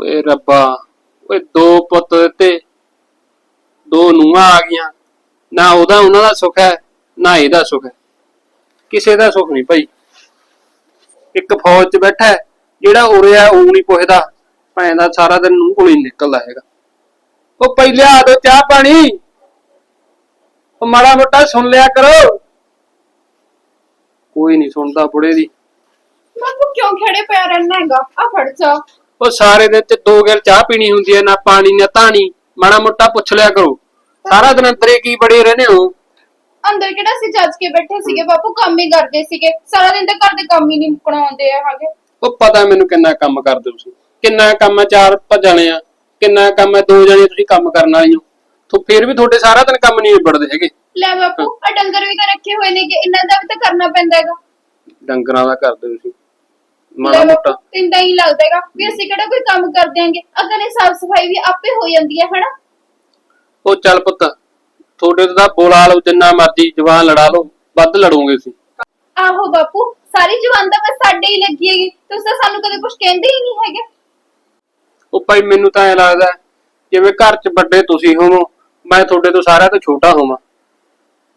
ਓਏ ਰੱਬਾ, ਓਏ ਦੋ ਪੁੱਤ ਦਿੱਤੇ ਦੋ ਨੂੰਹਾਂ ਆ ਗਈਆਂ। ਨਾ ਉਹਦਾ ਉਹਨਾਂ ਦਾ ਸੁੱਖ ਹੈ, ਨਾ ਇਹਦਾ ਸੁੱਖ ਹੈ। ਕਿਸੇ ਦਾ ਸੁੱਖ ਨਹੀਂ ਭਾਈ। ਇੱਕ ਫੌਜ 'ਚ ਬੈਠਾ ਜਿਹੜਾ ਉਰੇ ਆ ਉਹ ਨਹੀਂ ਪੁੱਛਦਾ, ਭੈਣ ਦਾ ਸਾਰਾ ਦਿਨ ਨੂੰ ਕੋਲ ਹੀ ਨਿਕਲਦਾ ਹੈਗਾ। ਉਹ ਪਹਿਲੇ ਆ ਦੋ ਚਾਹ ਪਾਣੀ। ਉਹ ਮਾੜਾ ਮੋਟਾ ਸੁਣ ਲਿਆ ਕਰੋ। ਕੋਈ ਨਹੀਂ ਸੁਣਦਾ ਬੁੜੇ ਦੀ। ਬਾਪੂ, ਕਿਉਂ ਖੜੇ ਪਿਆ ਰਹਿਣਾ ਹੈਗਾ? ਆ ਫੜ ਚਾ ਉਹ ਸਾਰੇ ਦਿਨ ਤੇ ਦੋ ਗੇਰ ਚਾਹ ਪੀਣੀ ਹੁੰਦੀ ਹੈ ਨਾ ਪਾਣੀ ਨਾ ਧਾਣੀ। ਮਾੜਾ ਮੋਟਾ ਪੁੱਛ ਲਿਆ ਕਰੋ। ਸਾਰਾ ਦਿਨ ਅੰਦਰੇ ਕੀ ਬੜੇ ਰਹਿੰਦੇ ਹੋ? ਅੰਦਰ ਕਿਹੜਾ ਸੀ ਜੱਜ ਕੇ ਬੈਠੇ ਸੀਗੇ ਬਾਪੂ ਕੰਮ ਹੀ ਕਰਦੇ ਸੀਗੇ। ਸਾਰਾ ਦਿਨ ਤਾਂ ਘਰ ਦੇ ਕੰਮ ਹੀ ਨਹੀਂ ਮੁੱਕਣ ਆਉਂਦੇ ਆ ਹੈਗੇ। ਉਹ ਪਤਾ ਮੈਨੂੰ ਕਿੰਨਾ ਕੰਮ ਕਰਦੇ ਤੁਸੀਂ। ਕਿੰਨਾ ਕੰਮ ਹੈ ਚਾਰ ਭਜਣੇ ਆ। ਕਿੰਨਾ ਕੰਮ ਹੈ ਦੋ ਜਣੇ ਤੁਸੀਂ ਕੰਮ ਕਰਨ ਵਾਲੀ ਹੋ। ਤੋ ਫਿਰ ਵੀ ਤੁਹਾਡੇ ਸਾਰਾ ਦਿਨ ਕੰਮ ਨਹੀਂ ਨਿਬੜਦੇ ਹੈਗੇ। ਲੈ ਬਾਪੂ ਆ ਡੰਗਰ ਵੀ ਤਾਂ ਰੱਖੇ ਹੋਏ ਨੇ ਕਿ ਇਹਨਾਂ ਦਾ ਵੀ ਤਾਂ ਕਰਨਾ ਪੈਂਦਾ ਹੈਗਾ। ਡੰਗਰਾਂ ਦਾ ਕਰਦੇ ਤੁਸੀਂ। ਮਾੜਾ ਮੋਟਾ। ਇੰਦਾ ਹੀ ਲੱਗਦਾ ਹੈਗਾ। ਵੀ ਅਸੀਂ ਕਿਹੜਾ ਕੋਈ ਕੰਮ ਕਰ ਦਿਆਂਗੇ? ਅਗਰ ਇਹ ਸਾਫ਼ ਸਫ਼ਾਈ ਵੀ ਆਪੇ ਹੋ ਜਾਂਦੀ ਹੈ ਹਨਾ? ਉਹ ਚੱਲ ਪੁੱਤ ਤੁਹਾਡੇ ਤੋਂ ਤਾਂ ਬੋਲਾ ਲਓ ਜਿੰਨਾ ਮਰਜ਼ੀ ਜਵਾਨ ਲੜਾ ਲਓ ਵੱਧ ਲੜੋਗੇ ਤੁਸੀਂ ਆਹੋ ਬਾਪੂ ਸਾਰੀ ਜਵਾਨ ਤਾਂ ਬਸ ਸਾਡੇ ਹੀ ਲੱਗੀ ਹੈਗੀ। ਤੁਸੀਂ ਤਾਂ ਸਾਨੂੰ ਕਦੇ ਕੁਝ ਕਹਿੰਦੇ ਹੀ ਨਹੀਂ ਹੈਗੇ। ਉਹ ਭਾਈ ਮੈਨੂੰ ਤਾਂ ਐ ਲੱਗਦਾ ਹੈ, ਜਿਵੇਂ ਘਰ 'ਚ ਵੱਡੇ ਤੁਸੀਂ ਹੋਵੋ ਮੈਂ ਤੁਹਾਡੇ ਤੋਂ ਸਾਰਿਆਂ ਤੋਂ ਛੋਟਾ ਹੋਵਾਂ।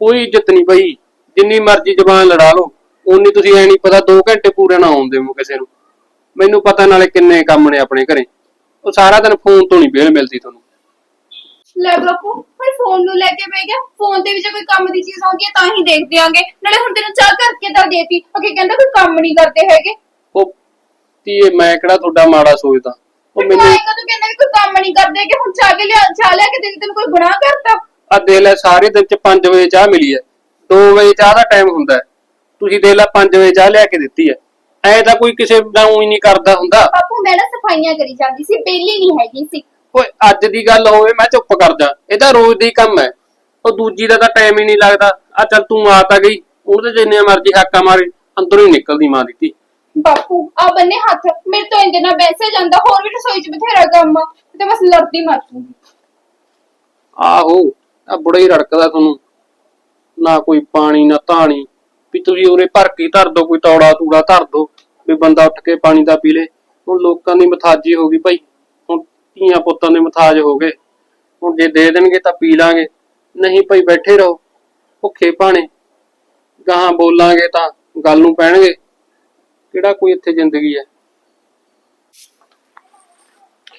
ਕੋਈ ਇੱਜ਼ਤ ਨਹੀਂ ਭਾਈ ਜਿੰਨੀ ਮਰਜ਼ੀ ਜ਼ਬਾਨ ਲੜਾ ਲਓ। ਉਨੀ ਤੁਸੀਂ ਐ ਨਹੀਂ ਪਤਾ 2 ਘੰਟੇ ਪੂਰੇ ਨਾ ਆਉਂਦੇ ਹੋ ਕਿਸੇ ਨੂੰ। ਮੈਨੂੰ ਪਤਾ ਨਾਲੇ ਕਿੰਨੇ ਕੰਮ ਨੇ ਆਪਣੇ ਘਰੇ। ਉਹ ਸਾਰਾ ਦਿਨ ਫੋਨ ਤੋਂ ਨਹੀਂ ਵੇਲ ਮਿਲਦੀ ਤੁਹਾਨੂੰ। ਲੈ ਬਾਪੂ ਹੁਣ ਫੋਨ ਨੂੰ ਲੈ ਕੇ ਬਹਿ ਗਿਆ। ਫੋਨ ਤੇ ਵੀ ਜੇ ਕੋਈ ਕੰਮ ਦੀ ਚੀਜ਼ ਆਉਂਦੀ ਹੈ ਤਾਂ ਹੀ ਦੇਖਦੇ ਆਂਗੇ। ਨਾਲੇ ਹੁਣ ਤੈਨੂੰ ਚਾਹ ਕਰਕੇ ਤਾਂ ਦੇਤੀ। ਅਗੇ ਕਹਿੰਦਾ ਕੋਈ ਕੰਮ ਨਹੀਂ ਕਰਦੇ ਹੈਗੇ। ਉਹ ਧੀਏ ਮੈਂ ਕਿਹੜਾ ਤੁਹਾਡਾ ਮਾੜਾ ਸੋਚਦਾ? ਉਹ ਮੈਨੂੰ ਤੂੰ ਕਹਿੰਦਾ ਵੀ ਕੋਈ ਕੰਮ ਨਹੀਂ ਕਰਦੇ ਕਿ ਹੁਣ ਚਾਹ ਕੇ ਲਿਆ ਚਾਹ ਲਿਆ ਕੇ ਦੇ ਤੈਨੂੰ ਕੋਈ ਗੁਨਾਹ ਕਰਤਾ? ਆ ਦੇ ਲੈ ਸਾਰੇ ਦਿਨ ਚ 5 ਵਜੇ ਚਾਹ ਮਿਲੀ ਹੈ। 2 ਵਜੇ ਚਾਹ ਦਾ ਟਾਈਮ ਹੁੰਦਾ ਹੈ। ਤੁਸੀਂ ਦੇ ਲੈ 5 ਵਜੇ ਚਾਹ ਲਿਆ ਕੇ ਦਿੱਤੀ ਹੈ। ਐ ਤਾਂ ਕੋਈ ਕਿਸੇ ਦਾ ਹੀ ਨਹੀਂ ਕਰਦਾ ਹੁੰਦਾ। ਬਾਪੂ ਮੈਂ ਨਾ ਸਫਾਈਆਂ ਕਰੀ ਜਾਂਦੀ ਸੀ ਬੇਲੀ ਨਹੀਂ ਹੈਗੀ ਸੀ। ਓਏ ਅੱਜ ਦੀ ਗੱਲ ਹੋਵੇ ਮੈਂ ਚੁੱਪ ਕਰ ਜਾ। ਇਹ ਤਾਂ ਰੋਜ਼ ਦੀ ਕੰਮ ਹੈ। ਉਹ ਦੂਜੀ ਦਾ ਤਾਂ ਟਾਈਮ ਹੀ ਨਹੀਂ ਲੱਗਦਾ। ਆ ਚੱਲ ਤੂੰ ਆ ਤਾਂ ਗਈ। ਉਹਦੇ ਜਿੰਨੇ ਮਰਜ਼ੀ ਹਾਕਾ ਮਾਰੇ ਅੰਦਰੋਂ ਹੀ ਨਿਕਲਦੀ ਮਾਂ ਦਿੱਤੀ ਬਾਪੂ ਆ ਬੰਨੇ ਹੱਥ। ਮੇਰੇ ਤੋਂ ਇੰਜ ਨਾ ਬੈਸੇ ਜਾਂਦਾ ਹੋਰ ਵੀ ਰਸੋਈ 'ਚ ਬਥੇਰਾ ਕੰਮ ਆ। ਤੇ ਬਸ ਲੜਦੀ ਮਰ ਜੂਗੀ। ਆਹੋ ਆ ਬੁੜਾ ਹੀ ਰੜਕਦਾ ਤੁਹਾਨੂੰ। ਨਾ ਕੋਈ ਪਾਣੀ ਨਾ ਧਾਣੀ। ਵੀ ਤੁਸੀਂ ਉਰੇ ਭਰ ਕੇ ਹੀ ਧਰ ਦੋ, ਕੋਈ ਤੌੜਾ ਤੂੜਾ ਧਰ ਦੋ, ਵੀ ਬੰਦਾ ਉੱਠ ਕੇ ਪਾਣੀ ਦਾ ਪੀ ਲੇ। ਹੁਣ ਲੋਕਾਂ ਦੀ ਮਥਾਜੀ ਹੋ ਗਈ ਭਾਈ। ਹੁਣ ਧੀਆਂ ਪੁੱਤਾਂ ਦੇ ਮਥਾਜ ਹੋ ਗਏ। ਹੁਣ ਜੇ ਦੇ ਦੇਣਗੇ ਤਾਂ ਪੀ ਲਾਂਗੇ। ਨਹੀਂ ਭਾਈ, ਬੈਠੇ ਰਹੋ। ਭੁੱਖੇ ਭਾਣੇ। ਗਾਹਾਂ ਬੋਲਾਂਗੇ ਤਾਂ ਗੱਲ ਨੂੰ ਪੈਣਗੇ। ਕਿਹੜਾ ਕੋਈ ਇੱਥੇ ਜ਼ਿੰਦਗੀ ਹੈ?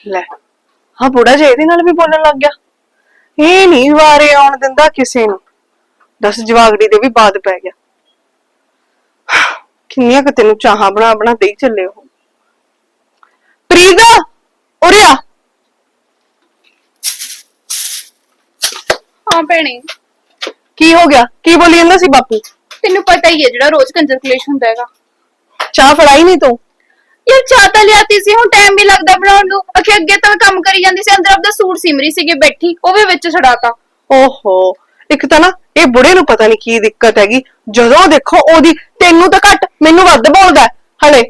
ਲੈ। ਹਾਂ, ਬੁੜਾ ਜੇ ਇਹਦੇ ਨਾਲ ਵੀ ਬੋਲਣ ਲੱਗ ਗਿਆ। ਇਹ ਨਹੀਂ ਵਾਰੇ ਆਉਣ ਦਿੰਦਾ ਕਿਸੇ ਨੂੰ। ਦੱਸ ਜਵਾਗੜੀ ਦੇ ਵੀ ਬਾਦ ਪੈ ਗਿਆ। ਕਿੰਨੀਆਂ ਕਿ ਤੈਨੂੰ ਚਾਹਾਂ ਬਣਾ ਬਣਾ ਦੇਈ ਚੱਲੇ ਉਹ ਪ੍ਰੀਦਾ ਉਰੇ ਆ। ਹਾਂ ਭੈਣੇ। ਕੀ ਹੋ ਗਿਆ? ਕੀ ਬੋਲੀ ਜਾਂਦਾ ਸੀ ਬਾਪੂ? ਤੈਨੂੰ ਪਤਾ ਹੀ ਹੈ ਜਿਹੜਾ ਰੋਜ਼ ਕੰਜਰ ਕਲੇਸ਼ ਹੁੰਦਾ ਹੈਗਾ। ਚਾਹ ਫੜਾਈ ਨਹੀਂ ਤੂੰ? ਯਾਰ ਚਾਹ ਤਾਂ ਲਿਆਤੀ ਸੀ ਹੁਣ ਟਾਈਮ ਵੀ ਲੱਗਦਾ ਬਣਾਉਣ ਨੂੰ। ਅਖੇ ਅੱਗੇ ਤਾਂ ਮੈਂ ਕੰਮ ਕਰੀ ਜਾਂਦੀ ਸੀ ਅੰਦਰ ਆਪਦਾ ਸੂਟ ਸਿਮਰੀ ਸੀਗੇ ਬੈਠੀ ਉਹ ਵੀ ਵਿੱਚ ਛੜਾਤਾ ਓਹੋ ਇੱਕ ਤਾਂ ਨਾ ਇਹ ਬੁੜੇ ਨੂੰ ਪਤਾ ਨਹੀਂ ਕੀ ਦਿੱਕਤ ਹੈਗੀ। ਜਦੋਂ ਦੇਖੋ ਉਹਦੀ ਤੈਨੂੰ ਤਾਂ ਘੱਟ ਮੈਨੂੰ ਵੱਧ ਬੋਲਦਾ ਹਲੇ।